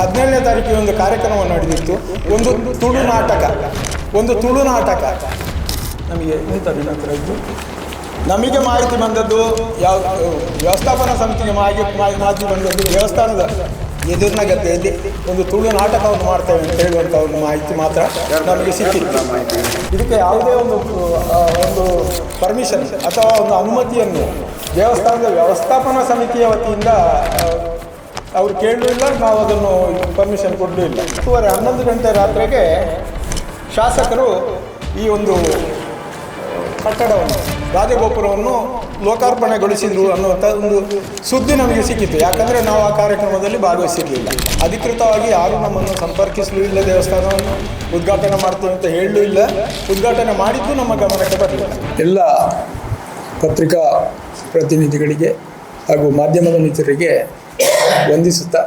ಹದಿನೇಳನೇ ತಾರೀಕಿಗೆ ಒಂದು ಕಾರ್ಯಕ್ರಮ ನಡೆದಿತ್ತು. ಒಂದು ತುಳು ನಾಟಕ. ಒಂದು ತುಳು ನಾಟಕ. ನಮಗೆ ದಿನಾಂತರ ಇದ್ದು? ನಮಗೆ ಮಾಹಿತಿ ಬಂದದ್ದು ಯಾವ, ವ್ಯವಸ್ಥಾಪನಾ ಸಮಿತಿಗೆ ಮಾಹಿತಿ ಬಂದದ್ದು ದೇವಸ್ಥಾನದ ಎದುರಿನ ಗದ್ದೆಯಲ್ಲಿ ಒಂದು ತುಳು ನಾಟಕವನ್ನು ಮಾಡ್ತೇವೆ ಅಂತ ಹೇಳುವಂಥ ಒಂದು ಮಾಹಿತಿ ಮಾತ್ರ ನಮಗೆ ಸಿಕ್ಕಿತ್ತು. ಇದಕ್ಕೆ ಯಾವುದೇ ಒಂದು ಒಂದು ಪರ್ಮಿಷನ್ ಅಥವಾ ಒಂದು ಅನುಮತಿಯನ್ನು ದೇವಸ್ಥಾನದ ವ್ಯವಸ್ಥಾಪನಾ ಸಮಿತಿಯ ವತಿಯಿಂದ ಅವ್ರು ಕೇಳಲೂ ಇಲ್ಲ, ನಾವು ಅದನ್ನು ಪರ್ಮಿಷನ್ ಕೊಡಲೂ ಇಲ್ಲ. ಹತ್ತುವರೆ ಹನ್ನೊಂದು ಗಂಟೆ ರಾತ್ರಿಗೆ ಶಾಸಕರು ಈ ಒಂದು ಕಟ್ಟಡವನ್ನು, ರಾಜಗೋಪುರವನ್ನು ಲೋಕಾರ್ಪಣೆಗೊಳಿಸಿದ್ರು ಅನ್ನುವಂಥ ಒಂದು ಸುದ್ದಿ ನಮಗೆ ಸಿಕ್ಕಿತ್ತು. ಯಾಕಂದರೆ ನಾವು ಆ ಕಾರ್ಯಕ್ರಮದಲ್ಲಿ ಭಾಗವಹಿಸಿರಲಿಲ್ಲ. ಅಧಿಕೃತವಾಗಿ ಯಾರು ನಮ್ಮನ್ನು ಸಂಪರ್ಕಿಸಲೂ ಇಲ್ಲ, ದೇವಸ್ಥಾನವನ್ನು ಉದ್ಘಾಟನೆ ಮಾಡ್ತೀವಿ ಅಂತ ಹೇಳಲೂ ಇಲ್ಲ. ಉದ್ಘಾಟನೆ ಮಾಡಿದ್ದು ನಮ್ಮ ಗಮನಕ್ಕೆ ಬರಲಿಲ್ಲ. ಎಲ್ಲ ಪತ್ರಿಕಾ ಪ್ರತಿನಿಧಿಗಳಿಗೆ ಹಾಗೂ ಮಾಧ್ಯಮದ ಮಿತ್ರರಿಗೆ ವಂದಿಸುತ್ತಾ.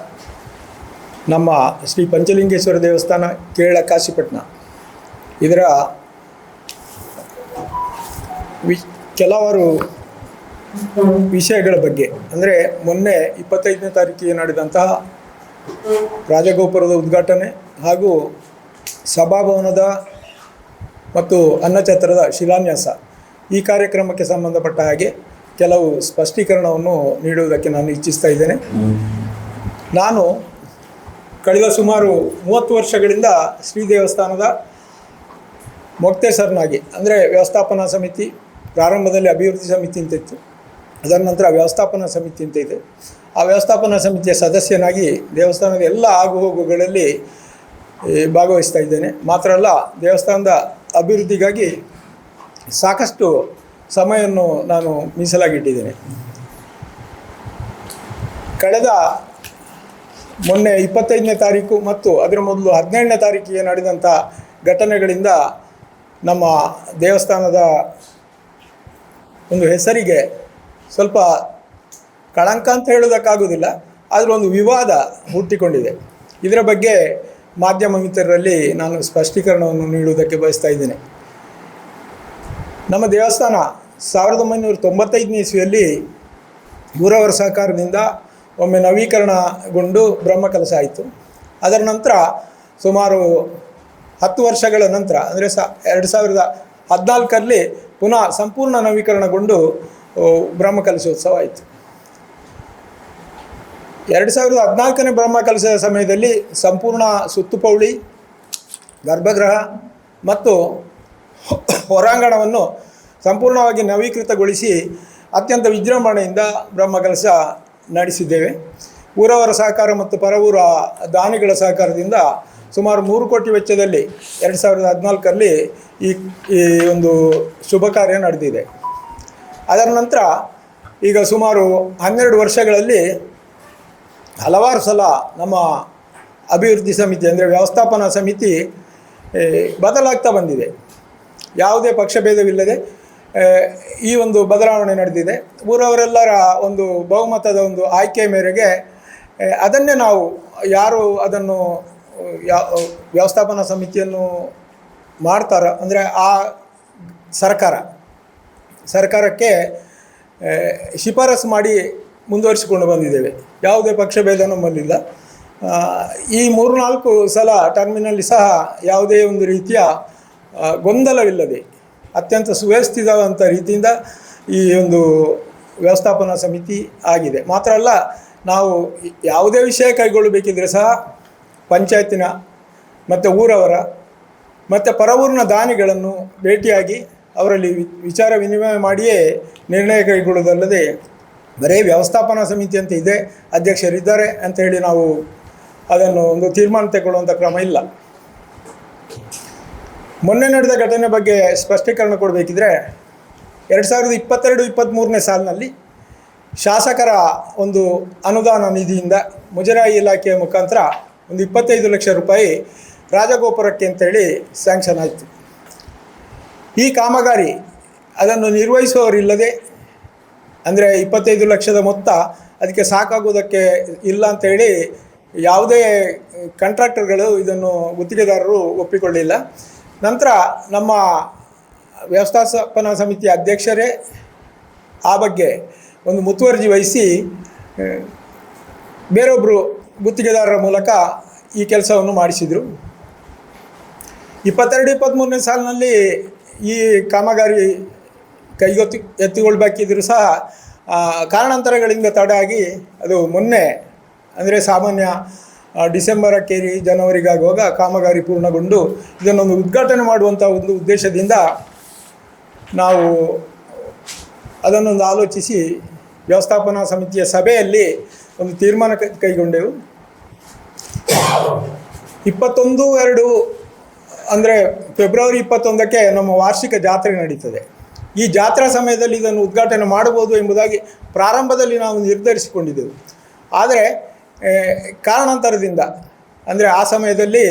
ನಮ್ಮ ಶ್ರೀ ಪಂಚಲಿಂಗೇಶ್ವರ ದೇವಸ್ಥಾನ ಕೇರಳ ಕಾಶಿಪಟ್ಟಣ. ಇದರ ವಿ, ಕೆಲವರು ವಿಷಯಗಳ ಬಗ್ಗೆ. ಅಂದರೆ ಮೊನ್ನೆ ಇಪ್ಪತ್ತೈದನೇ ತಾರೀಕಿಗೆ ನಡೆದಂತಹ ರಾಜಗೋಪುರದ ಉದ್ಘಾಟನೆ ಹಾಗೂ ಸಭಾಭವನದ ಮತ್ತು ಅನ್ನಛತ್ರದ ಶಿಲಾನ್ಯಾಸ ಈ ಕಾರ್ಯಕ್ರಮಕ್ಕೆ ಸಂಬಂಧಪಟ್ಟ ಹಾಗೆ ಕೆಲವು ಸ್ಪಷ್ಟೀಕರಣವನ್ನು ನೀಡುವುದಕ್ಕೆ ನಾನು ಇಚ್ಛಿಸ್ತಾ ಇದ್ದೇನೆ. ನಾನು ಕಳೆದ ಸುಮಾರು ಮೂವತ್ತು ವರ್ಷಗಳಿಂದ ಶ್ರೀ ದೇವಸ್ಥಾನದ ಮೊಕ್ತೇಸರ್ನಾಗಿ ಅಂದರೆ ವ್ಯವಸ್ಥಾಪನಾ ಸಮಿತಿ, ಪ್ರಾರಂಭದಲ್ಲಿ ಅಭಿವೃದ್ಧಿ ಸಮಿತಿ ಅಂತ ಇತ್ತು. ಅದರ ನಂತರ ವ್ಯವಸ್ಥಾಪನಾ ಸಮಿತಿ ಅಂತ ಇದೆ. ಆ ವ್ಯವಸ್ಥಾಪನಾ ಸಮಿತಿಯ ಸದಸ್ಯನಾಗಿ ದೇವಸ್ಥಾನದ ಎಲ್ಲ ಆಗುಹೋಗುಗಳಲ್ಲಿ ಹೋಗುಗಳಲ್ಲಿ ಭಾಗವಹಿಸ್ತಾ ಇದ್ದೇನೆ. ಮಾತ್ರ ಅಲ್ಲ, ದೇವಸ್ಥಾನದ ಅಭಿವೃದ್ಧಿಗಾಗಿ ಸಾಕಷ್ಟು ಸಮಯವನ್ನು ನಾನು ಮೀಸಲಾಗಿಟ್ಟಿದ್ದೇನೆ. ಕಳೆದ ಮೊನ್ನೆ ಇಪ್ಪತ್ತೈದನೇ ತಾರೀಕು ಮತ್ತು ಅದರ ಮೊದಲು ಹದಿನೇಳನೇ ತಾರೀಕಿಗೆ ನಡೆದಂಥ ಘಟನೆಗಳಿಂದ ನಮ್ಮ ದೇವಸ್ಥಾನದ ಒಂದು ಹೆಸರಿಗೆ ಸ್ವಲ್ಪ ಕಳಂಕ ಅಂತ ಹೇಳೋದಕ್ಕಾಗೋದಿಲ್ಲ ಆದರೆ ಒಂದು ವಿವಾದ ಹುಟ್ಟಿಕೊಂಡಿದೆ. ಇದರ ಬಗ್ಗೆ ಮಾಧ್ಯಮ ಮಿತ್ರರಲ್ಲಿ ನಾನು ಸ್ಪಷ್ಟೀಕರಣವನ್ನು ನೀಡುವುದಕ್ಕೆ ಬಯಸ್ತಾ ಇದ್ದೇನೆ. ನಮ್ಮ ದೇವಸ್ಥಾನ ಸಾವಿರದ ಒಂಬೈನೂರ ತೊಂಬತ್ತೈದನೇ ಇಸ್ವಿಯಲ್ಲಿ ಊರವರ ಸಹಕಾರದಿಂದ ಒಮ್ಮೆ ನವೀಕರಣಗೊಂಡು ಬ್ರಹ್ಮಕಲಶ ಆಯಿತು. ಅದರ ನಂತರ ಸುಮಾರು ಹತ್ತು ವರ್ಷಗಳ ನಂತರ, ಅಂದರೆ ಸ, ಎರಡು ಸಾವಿರದ ಹದಿನಾಲ್ಕರಲ್ಲಿ ಪುನಃ ಸಂಪೂರ್ಣ ನವೀಕರಣಗೊಂಡು ಬ್ರಹ್ಮ ಕಲಶೋತ್ಸವ ಆಯಿತು. ಎರಡು ಸಾವಿರದ ಹದಿನಾಲ್ಕನೇ ಬ್ರಹ್ಮ ಕಲಶದ ಸಮಯದಲ್ಲಿ ಸಂಪೂರ್ಣ ಸುತ್ತುಪೌಳಿ, ಗರ್ಭಗೃಹ ಮತ್ತು ಹೊರಾಂಗಣವನ್ನು ಸಂಪೂರ್ಣವಾಗಿ ನವೀಕೃತಗೊಳಿಸಿ, ಅತ್ಯಂತ ವಿಜೃಂಭಣೆಯಿಂದ ಬ್ರಹ್ಮಕಲಶ ನಡೆಸಿದ್ದೇವೆ. ಊರವರ ಸಹಕಾರ ಮತ್ತು ಪರವೂರ ದಾನಿಗಳ ಸಹಕಾರದಿಂದ ಸುಮಾರು ಮೂರು ಕೋಟಿ ವೆಚ್ಚದಲ್ಲಿ ಎರಡು ಸಾವಿರದ ಹದಿನಾಲ್ಕರಲ್ಲಿ ಈ ಈ ಒಂದು ಶುಭ ಕಾರ್ಯ ನಡೆದಿದೆ. ಅದರ ನಂತರ ಈಗ ಸುಮಾರು ಹನ್ನೆರಡು ವರ್ಷಗಳಲ್ಲಿ ಹಲವಾರು ಸಲ ನಮ್ಮ ಅಭಿವೃದ್ಧಿ ಸಮಿತಿ ಅಂದರೆ ವ್ಯವಸ್ಥಾಪನಾ ಸಮಿತಿ ಬದಲಾಗ್ತಾ ಬಂದಿದೆ. ಯಾವುದೇ ಪಕ್ಷಭೇದವಿಲ್ಲದೆ ಈ ಒಂದು ಬದಲಾವಣೆ ನಡೆದಿದೆ. ಊರವರೆಲ್ಲರ ಒಂದು ಬಹುಮತದ ಒಂದು ಆಯ್ಕೆ ಮೇರೆಗೆ ಅದನ್ನೇ ನಾವು ಯಾರು ಅದನ್ನು ವ್ಯವಸ್ಥಾಪನಾ ಸಮಿತಿಯನ್ನು ಮಾಡ್ತಾರೋ ಅಂದರೆ ಆ ಸರ್ಕಾರ ಸರ್ಕಾರಕ್ಕೆ ಶಿಫಾರಸು ಮಾಡಿ ಮುಂದುವರಿಸಿಕೊಂಡು ಬಂದಿದ್ದೇವೆ. ಯಾವುದೇ ಪಕ್ಷಭೇದ ನಮ್ಮಲ್ಲಿಲ್ಲ. ಆ, ಈ ಮೂರು ನಾಲ್ಕು ಸಲ ಟರ್ಮಿನಲ್ಲಿ ಸಹ ಯಾವುದೇ ಒಂದು ರೀತಿಯ ಗೊಂದಲವಿಲ್ಲದೆ ಅತ್ಯಂತ ಸುವ್ಯವಸ್ಥಿತವಾದಂಥ ರೀತಿಯಿಂದ ಈ ಒಂದು ವ್ಯವಸ್ಥಾಪನಾ ಸಮಿತಿ ಆಗಿದೆ. ಮಾತ್ರ ಅಲ್ಲ, ನಾವು ಯಾವುದೇ ವಿಷಯ ಕೈಗೊಳ್ಳಬೇಕಿದ್ರೆ ಸಹ ಪಂಚಾಯತಿನ ಮತ್ತು ಊರವರ ಮತ್ತು ಪರವೂರಿನ ದಾನಿಗಳನ್ನು ಭೇಟಿಯಾಗಿ ಅವರಲ್ಲಿ ವಿಚಾರ ವಿನಿಮಯ ಮಾಡಿಯೇ ನಿರ್ಣಯ ಕೈಗೊಳ್ಳೋದಲ್ಲದೆ ಬರೇ ವ್ಯವಸ್ಥಾಪನಾ ಸಮಿತಿ ಅಂತ ಇದೆ, ಅಧ್ಯಕ್ಷರಿದ್ದಾರೆ ಅಂತ ಹೇಳಿ ನಾವು ಅದನ್ನು ಒಂದು ತೀರ್ಮಾನ ತೆಗೊಳ್ಳುವಂಥ ಕ್ರಮ ಇಲ್ಲ. ಮೊನ್ನೆ ನಡೆದ ಘಟನೆ ಬಗ್ಗೆ ಸ್ಪಷ್ಟೀಕರಣ ಕೊಡಬೇಕಿದ್ರೆ ಎರಡು ಸಾವಿರದ ಇಪ್ಪತ್ತೆರಡು ಇಪ್ಪತ್ತ್ಮೂರನೇ ಸಾಲಿನಲ್ಲಿ ಶಾಸಕರ ಒಂದು ಅನುದಾನ ನಿಧಿಯಿಂದ ಮುಜರಾಯಿ ಇಲಾಖೆಯ ಮುಖಾಂತರ ಒಂದು ಇಪ್ಪತ್ತೈದು ಲಕ್ಷ ರೂಪಾಯಿ ರಾಜಗೋಪುರಕ್ಕೆ ಅಂತೇಳಿ ಸ್ಯಾಂಕ್ಷನ್ ಆಯಿತು. ಈ ಕಾಮಗಾರಿ ಅದನ್ನು ನಿರ್ವಹಿಸುವವರಿಲ್ಲದೆ ಅಂದರೆ ಇಪ್ಪತ್ತೈದು ಲಕ್ಷದ ಮೊತ್ತ ಅದಕ್ಕೆ ಸಾಕಾಗುವುದಕ್ಕೆ ಇಲ್ಲ ಅಂತೇಳಿ ಯಾವುದೇ ಕಾಂಟ್ರಾಕ್ಟರ್ಗಳು ಇದನ್ನು ಗುತ್ತಿಗೆದಾರರು ಒಪ್ಪಿಕೊಳ್ಳಿಲ್ಲ ನಂತರ ನಮ್ಮ ವ್ಯವಸ್ಥಾಪನಾ ಸಮಿತಿಯ ಅಧ್ಯಕ್ಷರೇ ಆ ಬಗ್ಗೆ ಒಂದು ಮುತುವರ್ಜಿ ವಹಿಸಿ ಬೇರೊಬ್ಬರು ಗುತ್ತಿಗೆದಾರರ ಮೂಲಕ ಈ ಕೆಲಸವನ್ನು ಮಾಡಿಸಿದರು. ಇಪ್ಪತ್ತೆರಡು ಇಪ್ಪತ್ತ್ಮೂರನೇ ಸಾಲಿನಲ್ಲಿ ಈ ಕಾಮಗಾರಿ ಕೈಗೊತ್ತಿ ಎತ್ತಿಕೊಳ್ಬೇಕಿದ್ರೂ ಸಹ ಕಾರಣಾಂತರಗಳಿಂದ ತಡ ಆಗಿ ಅದು ಮೊನ್ನೆ, ಅಂದರೆ ಸಾಮಾನ್ಯ ಆ, ಡಿಸೆಂಬರ್ ಅಕ್ಕೇರಿ ಜನವರಿಗಾಗುವಾಗ ಕಾಮಗಾರಿ ಪೂರ್ಣಗೊಂಡು ಇದನ್ನೊಂದು ಉದ್ಘಾಟನೆ ಮಾಡುವಂಥ ಒಂದು ಉದ್ದೇಶದಿಂದ ನಾವು ಅದನ್ನೊಂದು ಆಲೋಚಿಸಿ ವ್ಯವಸ್ಥಾಪನಾ ಸಮಿತಿಯ ಸಭೆಯಲ್ಲಿ ಒಂದು ತೀರ್ಮಾನ ಕೈಗೊಂಡೆವು. ಇಪ್ಪತ್ತೊಂದು ಎರಡು ಅಂದರೆ ಫೆಬ್ರವರಿ ಇಪ್ಪತ್ತೊಂದಕ್ಕೆ ನಮ್ಮ ವಾರ್ಷಿಕ ಜಾತ್ರೆ ನಡೀತದೆ. ಈ ಜಾತ್ರಾ ಸಮಯದಲ್ಲಿ ಇದನ್ನು ಉದ್ಘಾಟನೆ ಮಾಡಬಹುದು ಎಂಬುದಾಗಿ ಪ್ರಾರಂಭದಲ್ಲಿ ನಾವು ನಿರ್ಧರಿಸಿಕೊಂಡಿದ್ದೆವು. ಆದರೆ ಕಾರಣಾಂತರದಿಂದ, ಅಂದರೆ ಆ ಸಮಯದಲ್ಲಿ,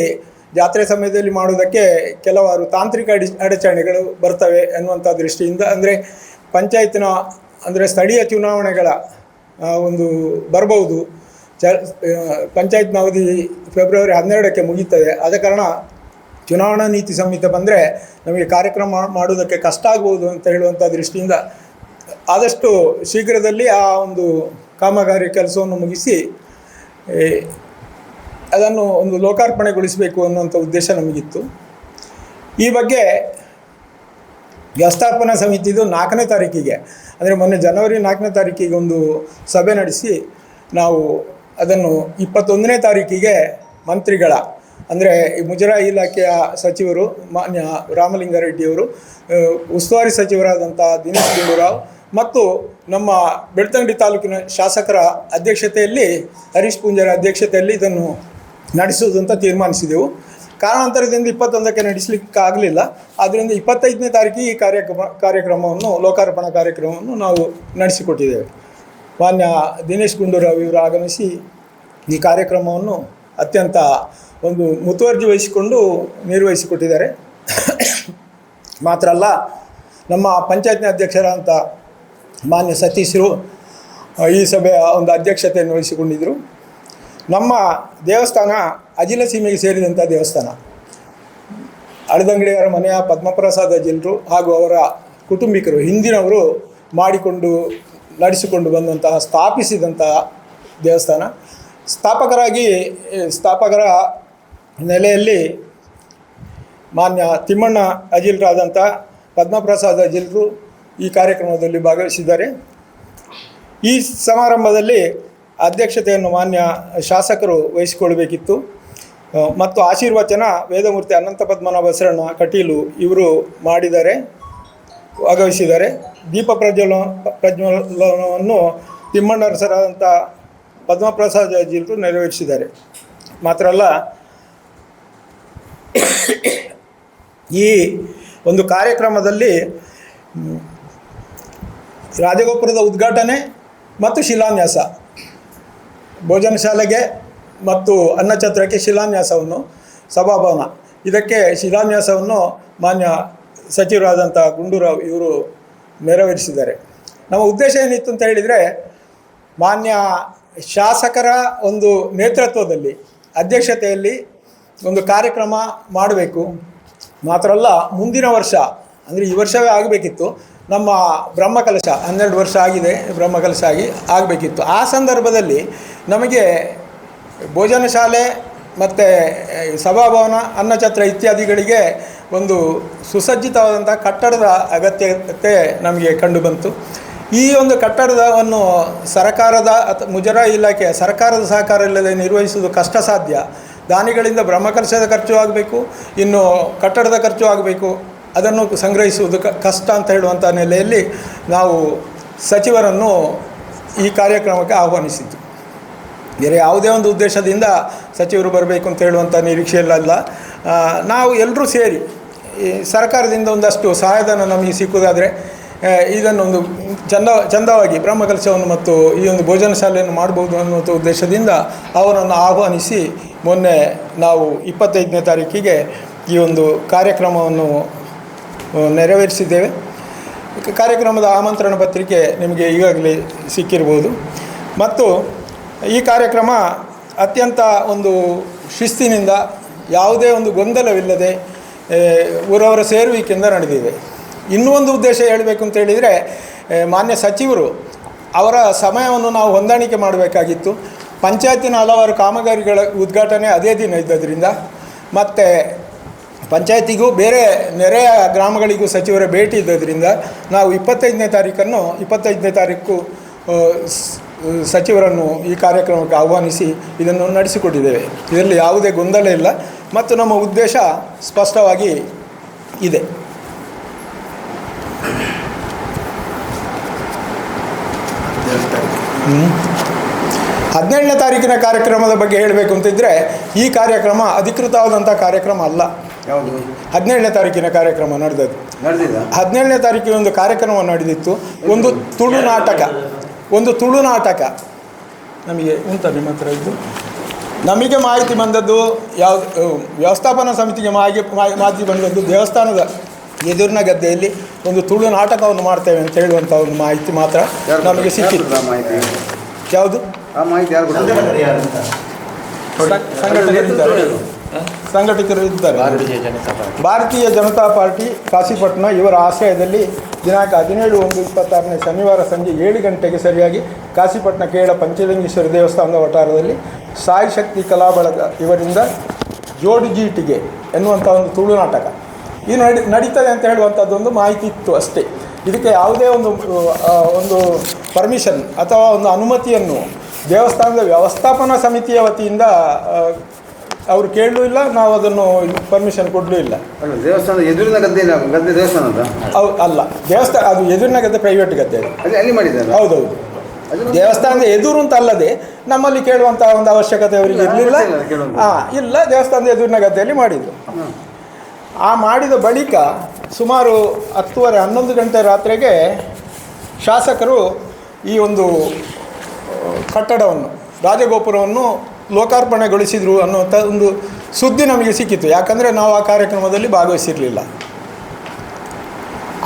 ಜಾತ್ರೆ ಸಮಯದಲ್ಲಿ ಮಾಡುವುದಕ್ಕೆ ಕೆಲವಾರು ತಾಂತ್ರಿಕ ಅಡಿ, ಅಡಚಣೆಗಳು ಬರ್ತವೆ ಅನ್ನುವಂಥ ದೃಷ್ಟಿಯಿಂದ, ಅಂದರೆ ಪಂಚಾಯತ್ನ, ಅಂದರೆ ಸ್ಥಳೀಯ ಚುನಾವಣೆಗಳ ಒಂದು ಬರಬಹುದು. ಚ ಪಂಚಾಯತ್ನ ಅವಧಿ ಫೆಬ್ರವರಿ ಹನ್ನೆರಡಕ್ಕೆ ಮುಗೀತದೆ ಆದ ಕಾರಣ ಚುನಾವಣಾ ನೀತಿ ಸಂಹಿತೆ ಬಂದರೆ ನಮಗೆ ಕಾರ್ಯಕ್ರಮ ಮಾಡುವುದಕ್ಕೆ ಕಷ್ಟ ಆಗ್ಬೋದು ಅಂತ ಹೇಳುವಂಥ ದೃಷ್ಟಿಯಿಂದ ಆದಷ್ಟು ಶೀಘ್ರದಲ್ಲಿ ಆ ಒಂದು ಕಾಮಗಾರಿ ಕೆಲಸವನ್ನು ಮುಗಿಸಿ ಅದನ್ನು ಒಂದು ಲೋಕಾರ್ಪಣೆಗೊಳಿಸಬೇಕು ಅನ್ನುವಂಥ ಉದ್ದೇಶ ನಮಗಿತ್ತು. ಈ ಬಗ್ಗೆ ವ್ಯವಸ್ಥಾಪನಾ ಸಮಿತಿದು ನಾಲ್ಕನೇ ತಾರೀಕಿಗೆ, ಅಂದರೆ ಮೊನ್ನೆ ಜನವರಿ ನಾಲ್ಕನೇ ತಾರೀಕಿಗೆ ಒಂದು ಸಭೆ ನಡೆಸಿ ನಾವು ಅದನ್ನು ಇಪ್ಪತ್ತೊಂದನೇ ತಾರೀಕಿಗೆ ಮಂತ್ರಿಗಳ, ಅಂದರೆ ಮುಜರಾಯಿ ಇಲಾಖೆಯ ಸಚಿವರು, ಮಾನ್ಯ ರಾಮಲಿಂಗಾರೆಡ್ಡಿಯವರು, ಉಸ್ತುವಾರಿ ಸಚಿವರಾದಂಥ ದಿನೇಶ್ ಗುಂಡೂರಾವ್ ಮತ್ತು ನಮ್ಮ ಬೆಳ್ತಂಗಡಿ ತಾಲೂಕಿನ ಶಾಸಕರ ಅಧ್ಯಕ್ಷತೆಯಲ್ಲಿ, ಹರೀಶ್ ಪೂಂಜರ ಅಧ್ಯಕ್ಷತೆಯಲ್ಲಿ ಇದನ್ನು ನಡೆಸುವುದಂತ ತೀರ್ಮಾನಿಸಿದೆವು. ಕಾರಣಾಂತರದಿಂದ ಇಪ್ಪತ್ತೊಂದಕ್ಕೆ ನಡೆಸಲಿಕ್ಕೆ ಆಗಲಿಲ್ಲ ಆದ್ದರಿಂದ ಇಪ್ಪತ್ತೈದನೇ ತಾರೀಕಿಗೆ ಈ ಕಾರ್ಯಕ್ರಮ, ಕಾರ್ಯಕ್ರಮವನ್ನು, ಲೋಕಾರ್ಪಣ ಕಾರ್ಯಕ್ರಮವನ್ನು ನಾವು ನಡೆಸಿಕೊಟ್ಟಿದ್ದೇವೆ. ಮಾನ್ಯ ದಿನೇಶ್ ಗುಂಡೂರಾವ್ ಇವರು ಆಗಮಿಸಿ ಈ ಕಾರ್ಯಕ್ರಮವನ್ನು ಅತ್ಯಂತ ಒಂದು ಮುತುವರ್ಜಿ ವಹಿಸಿಕೊಂಡು ನಿರ್ವಹಿಸಿಕೊಟ್ಟಿದ್ದಾರೆ. ಮಾತ್ರ ಅಲ್ಲ, ನಮ್ಮ ಪಂಚಾಯತ್ನ ಅಧ್ಯಕ್ಷರಾದಂಥ ಮಾನ್ಯ ಸತೀಶರು ಈ ಸಭೆಯ ಒಂದು ಅಧ್ಯಕ್ಷತೆಯನ್ನು ವಹಿಸಿಕೊಂಡಿದ್ದರು ನಮ್ಮ ದೇವಸ್ಥಾನ ಅಜಿಲ ಸೀಮೆಗೆ ಸೇರಿದಂಥ ದೇವಸ್ಥಾನ. ಅಳದಂಗಡಿಯವರ ಮನೆಯ ಪದ್ಮಪ್ರಸಾದ ಜನರು ಹಾಗೂ ಅವರ ಕುಟುಂಬಿಕರು, ಹಿಂದಿನವರು ಮಾಡಿಕೊಂಡು, ನಡೆಸಿಕೊಂಡು ಬಂದಂತಹ, ಸ್ಥಾಪಿಸಿದಂತಹ ದೇವಸ್ಥಾನ. ಸ್ಥಾಪಕರಾಗಿ ಸ್ಥಾಪಕರ ನೆಲೆಯಲ್ಲಿ ಮಾನ್ಯ ತಿಮ್ಮಣ್ಣ ಅಜಿಲ್ರಾದಂಥ ಪದ್ಮಪ್ರಸಾದ ಅಜಿಲ್ರು ಈ ಕಾರ್ಯಕ್ರಮದಲ್ಲಿ ಭಾಗವಹಿಸಿದ್ದಾರೆ. ಈ ಸಮಾರಂಭದಲ್ಲಿ ಅಧ್ಯಕ್ಷತೆಯನ್ನು ಮಾನ್ಯ ಶಾಸಕರು ವಹಿಸಿಕೊಳ್ಬೇಕಿತ್ತು ಮತ್ತು ಆಶೀರ್ವಚನ ವೇದಮೂರ್ತಿ ಅನಂತ ಪದ್ಮನಾಭ ಕಟೀಲು ಇವರು ಮಾಡಿದ್ದಾರೆ, ಭಾಗವಹಿಸಿದ್ದಾರೆ. ದೀಪ ಪ್ರಜ್ವಲ, ಪ್ರಜ್ವಲನವನ್ನು ತಿಮ್ಮಣ್ಣರಸರಾದಂಥ ಪದ್ಮಪ್ರಸಾದ್ ಅಜಿಲ್ರು ನೆರವೇರಿಸಿದ್ದಾರೆ. ಮಾತ್ರ ಅಲ್ಲ, ಈ ಒಂದು ಕಾರ್ಯಕ್ರಮದಲ್ಲಿ ರಾಜಗೋಪುರದ ಉದ್ಘಾಟನೆ ಮತ್ತು ಶಿಲಾನ್ಯಾಸ. ಭೋಜನ ಶಾಲೆಗೆ ಮತ್ತು ಅನ್ನಛತ್ರಕ್ಕೆ ಶಿಲಾನ್ಯಾಸವನ್ನು ಸಭಾಭವನ. ಇದಕ್ಕೆ ಶಿಲಾನ್ಯಾಸವನ್ನು ಮಾನ್ಯ ಸಚಿವರಾದಂಥ ಗುಂಡೂರಾವ್ ಇವರು ನೆರವೇರಿಸಿದ್ದಾರೆ. ನಮ್ಮ ಉದ್ದೇಶ ಏನಿತ್ತು ಅಂತ ಹೇಳಿದರೆ, ಮಾನ್ಯ ಶಾಸಕರ ಒಂದು ನೇತೃತ್ವದಲ್ಲಿ, ಅಧ್ಯಕ್ಷತೆಯಲ್ಲಿ ಒಂದು ಕಾರ್ಯಕ್ರಮ ಮಾಡಬೇಕು. ಮಾತ್ರ ಅಲ್ಲ, ಮುಂದಿನ ವರ್ಷ, ಅಂದರೆ ಈ ವರ್ಷವೇ ಆಗಬೇಕಿತ್ತು. ನಮ್ಮ ಬ್ರಹ್ಮಕಲಶ ಹನ್ನೆರಡು ವರ್ಷ ಆಗಿದೆ ಬ್ರಹ್ಮಕಲಶ ಆಗಿ ಆಗಬೇಕಿತ್ತು. ಆ ಸಂದರ್ಭದಲ್ಲಿ ನಮಗೆ ಭೋಜನ ಶಾಲೆ ಮತ್ತು ಸಭಾಭವನ ಅನ್ನಛತ್ರ ಇತ್ಯಾದಿಗಳಿಗೆ ಒಂದು ಸುಸಜ್ಜಿತವಾದಂಥ ಕಟ್ಟಡದ ಅಗತ್ಯತೆ ನಮಗೆ ಕಂಡುಬಂತು. ಈ ಒಂದು ಕಟ್ಟಡವನ್ನು ಸರಕಾರದ ಅಥ ಮುಜರಾಯಿ ಇಲಾಖೆ ಸರ್ಕಾರದ ಸಹಕಾರ ಇಲ್ಲದೆ ನಿರ್ವಹಿಸುವುದು ಕಷ್ಟ ಸಾಧ್ಯ. ದಾನಿಗಳಿಂದ ಬ್ರಹ್ಮಕಲಶದ ಖರ್ಚು ಆಗಬೇಕು, ಇನ್ನು ಕಟ್ಟಡದ ಖರ್ಚು ಆಗಬೇಕು. ಅದನ್ನು ಸಂಗ್ರಹಿಸುವುದು ಕಷ್ಟ ಅಂತ ಹೇಳುವಂಥ ನೆಲೆಯಲ್ಲಿ ನಾವು ಸಚಿವರನ್ನು ಈ ಕಾರ್ಯಕ್ರಮಕ್ಕೆ ಆಹ್ವಾನಿಸಿದ್ದು. ಬೇರೆ ಯಾವುದೇ ಒಂದು ಉದ್ದೇಶದಿಂದ ಸಚಿವರು ಬರಬೇಕು ಅಂತ ಹೇಳುವಂಥ ನಿರೀಕ್ಷೆಯಲ್ಲ ನಾವು ಎಲ್ಲರೂ ಸೇರಿ ಸರ್ಕಾರದಿಂದ ಒಂದಷ್ಟು ಸಹಾಯಧನ ನಮಗೆ ಸಿಕ್ಕುವುದಾದರೆ ಇದನ್ನೊಂದು ಚಂದ, ಚಂದವಾಗಿ ಬ್ರಹ್ಮಕಲಶವನ್ನು ಮತ್ತು ಈ ಒಂದು ಭೋಜನ ಶಾಲೆಯನ್ನು ಮಾಡ್ಬೋದು ಅನ್ನುವಂಥ ಉದ್ದೇಶದಿಂದ ಅವರನ್ನು ಆಹ್ವಾನಿಸಿ ಮೊನ್ನೆ ನಾವು ಇಪ್ಪತ್ತೈದನೇ ತಾರೀಕಿಗೆ ಈ ಒಂದು ಕಾರ್ಯಕ್ರಮವನ್ನು ನೆರವೇರಿಸಿದ್ದೇವೆ. ಕಾರ್ಯಕ್ರಮದ ಆಮಂತ್ರಣ ಪತ್ರಿಕೆ ನಿಮಗೆ ಈಗಾಗಲೇ ಸಿಕ್ಕಿರ್ಬೋದು. ಮತ್ತು ಈ ಕಾರ್ಯಕ್ರಮ ಅತ್ಯಂತ ಒಂದು ಶಿಸ್ತಿನಿಂದ ಯಾವುದೇ ಒಂದು ಗೊಂದಲವಿಲ್ಲದೆ ಊರವರ ಸೇರುವಿಕೆಯಿಂದ ನಡೆದಿದೆ. ಇನ್ನೂ ಒಂದು ಉದ್ದೇಶ ಹೇಳಬೇಕು ಅಂತ ಹೇಳಿದರೆ ಮಾನ್ಯ ಸಚಿವರು ಅವರ ಸಮಯವನ್ನು ನಾವು ಹೊಂದಾಣಿಕೆ ಮಾಡಬೇಕಾಗಿತ್ತು. ಪಂಚಾಯತಿನ ಹಲವಾರು ಕಾಮಗಾರಿಗಳ ಉದ್ಘಾಟನೆ ಅದೇ ದಿನ ಇದ್ದದರಿಂದ, ಮತ್ತು ಪಂಚಾಯತಿಗೂ ಬೇರೆ ನೆರೆಯ ಗ್ರಾಮಗಳಿಗೂ ಸಚಿವರ ಭೇಟಿ ಇದ್ದದರಿಂದ ನಾವು ಇಪ್ಪತ್ತೈದನೇ ತಾರೀಕನ್ನು, ಇಪ್ಪತ್ತೈದನೇ ತಾರೀಕು ಸಚಿವರನ್ನು ಈ ಕಾರ್ಯಕ್ರಮಕ್ಕೆ ಆಹ್ವಾನಿಸಿ ಇದನ್ನು ನಡೆಸಿಕೊಟ್ಟಿದ್ದೇವೆ. ಇದರಲ್ಲಿ ಯಾವುದೇ ಗೊಂದಲ ಇಲ್ಲ ಮತ್ತು ನಮ್ಮ ಉದ್ದೇಶ ಸ್ಪಷ್ಟವಾಗಿ ಇದೆ. ಹದಿನೇಳನೇ ತಾರೀಕಿನ ಕಾರ್ಯಕ್ರಮದ ಬಗ್ಗೆ ಹೇಳಬೇಕು ಅಂತಿದ್ದರೆ ಈ ಕಾರ್ಯಕ್ರಮ ಅಧಿಕೃತವಾದಂಥ ಕಾರ್ಯಕ್ರಮ ಅಲ್ಲ. ಯಾವುದು? ಹದಿನೇಳನೇ ತಾರೀಕಿನ ಕಾರ್ಯಕ್ರಮ ನಡೆದದ್ದು. ನಡೆದಿಲ್ಲ ಹದಿನೇಳನೇ ತಾರೀಕಿನ ಒಂದು ಕಾರ್ಯಕ್ರಮ ನಡೆದಿತ್ತು. ಒಂದು ತುಳು ನಾಟಕ. ಒಂದು ತುಳು ನಾಟಕ. ನಮಗೆ ಉಂಟ ನಿಮ್ಮ ಹತ್ರ ಇದ್ದು ನಮಗೆ ಮಾಹಿತಿ ಬಂದದ್ದು ಯಾವ ವ್ಯವಸ್ಥಾಪನಾ ಸಮಿತಿಗೆ ಮಾಹಿತಿ ಮಾಹಿ- ಮಾಹಿತಿ ಬಂದದ್ದು ದೇವಸ್ಥಾನದ ಎದುರಿನ ಗದ್ದೆಯಲ್ಲಿ ಒಂದು ತುಳು ನಾಟಕವನ್ನು ಮಾಡ್ತೇವೆ ಅಂತ ಹೇಳುವಂಥ ಒಂದು ಮಾಹಿತಿ ಮಾತ್ರ ನಮಗೆ ಸಿಕ್ಕಿತ್ತು. ಕೊಟ್ರು ಆ ಮಾಹಿತಿ? ಯಾವುದು? ಆ ಮಾಹಿತಿ ಯಾರು ಕೊಟ್ಟರು? ಸಂಘಟಕರಿದ್ದಾರೆ ಸಂಘಟಕರು ಇದ್ದಾರೆ ಭಾರತೀಯ ಜನತಾ ಪಾರ್ಟಿ ಕಾಶಿಪಟ್ಟಣ ಇವರ ಆಶ್ರಯದಲ್ಲಿ ದಿನಾಂಕ ಹದಿನೇಳು ಒಂದು ಇಪ್ಪತ್ತಾರನೇ ಶನಿವಾರ ಸಂಜೆ ಏಳು ಗಂಟೆಗೆ ಸರಿಯಾಗಿ ಕಾಶಿಪಟ್ಟಣ ಕೇರಳ ಪಂಚಲಿಂಗೇಶ್ವರ ದೇವಸ್ಥಾನದ ವಠಾರದಲ್ಲಿ ಸಾಯಿ ಶಕ್ತಿ ಕಲಾಬಳಗ ಇವರಿಂದ ಜೋಡು ಜೀಟಿಗೆ ಎನ್ನುವಂಥ ಒಂದು ತುಳು ನಾಟಕ. ಇದು ನಡಿ ನಡೀತದೆ ಅಂತ ಹೇಳುವಂಥದ್ದೊಂದು ಮಾಹಿತಿ ಇತ್ತು ಅಷ್ಟೇ. ಇದಕ್ಕೆ ಯಾವುದೇ ಒಂದು ಒಂದು ಪರ್ಮಿಷನ್ ಅಥವಾ ಒಂದು ಅನುಮತಿಯನ್ನು ದೇವಸ್ಥಾನದ ವ್ಯವಸ್ಥಾಪನಾ ಸಮಿತಿಯ ವತಿಯಿಂದ ಅವರು ಕೇಳಲೂ ಇಲ್ಲ ನಾವು ಅದನ್ನು ಪರ್ಮಿಷನ್ ಕೊಡಲೂ ಇಲ್ಲ. ಅಲ್ಲ ದೇವಸ್ಥಾನದ ಎದುರಿನ ಗದ್ದೆ ಗದ್ದೆ ದೇವಸ್ಥಾನದ ಅವು ಅಲ್ಲ ದೇವಸ್ಥಾನ ಅದು ಎದುರಿನ ಗದ್ದೆ ಪ್ರೈವೇಟ್ ಗದ್ದೆ ಅದು. ಅಲ್ಲಿ ಅಲ್ಲಿ ಮಾಡಿದ್ದಾರೆ? ಹೌದೌದು. ದೇವಸ್ಥಾನದ ಎದುರು ಅಂತ ಅಲ್ಲದೆ ನಮ್ಮಲ್ಲಿ ಕೇಳುವಂತಹ ಒಂದು ಅವಶ್ಯಕತೆ ಅವರಿಗೆ ಇರಲಿಲ್ಲ. ಹಾಂ ಇಲ್ಲ ದೇವಸ್ಥಾನದ ಎದುರಿನ ಗದ್ದೆಯಲ್ಲಿ ಮಾಡಿದ್ದು. ಆ ಮಾಡಿದ ಬಳಿಕ ಸುಮಾರು ಹತ್ತುವರೆ ಹನ್ನೊಂದು ಗಂಟೆ ರಾತ್ರಿಗೆ ಶಾಸಕರು ಈ ಒಂದು ಕಟ್ಟಡವನ್ನು ರಾಜಗೋಪುರವನ್ನು ಲೋಕಾರ್ಪಣೆಗೊಳಿಸಿದರು ಅನ್ನುವಂಥ ಒಂದು ಸುದ್ದಿ ನಮಗೆ ಸಿಕ್ಕಿತ್ತು. ಯಾಕಂದರೆ ನಾವು ಆ ಕಾರ್ಯಕ್ರಮದಲ್ಲಿ ಭಾಗವಹಿಸಿರಲಿಲ್ಲ.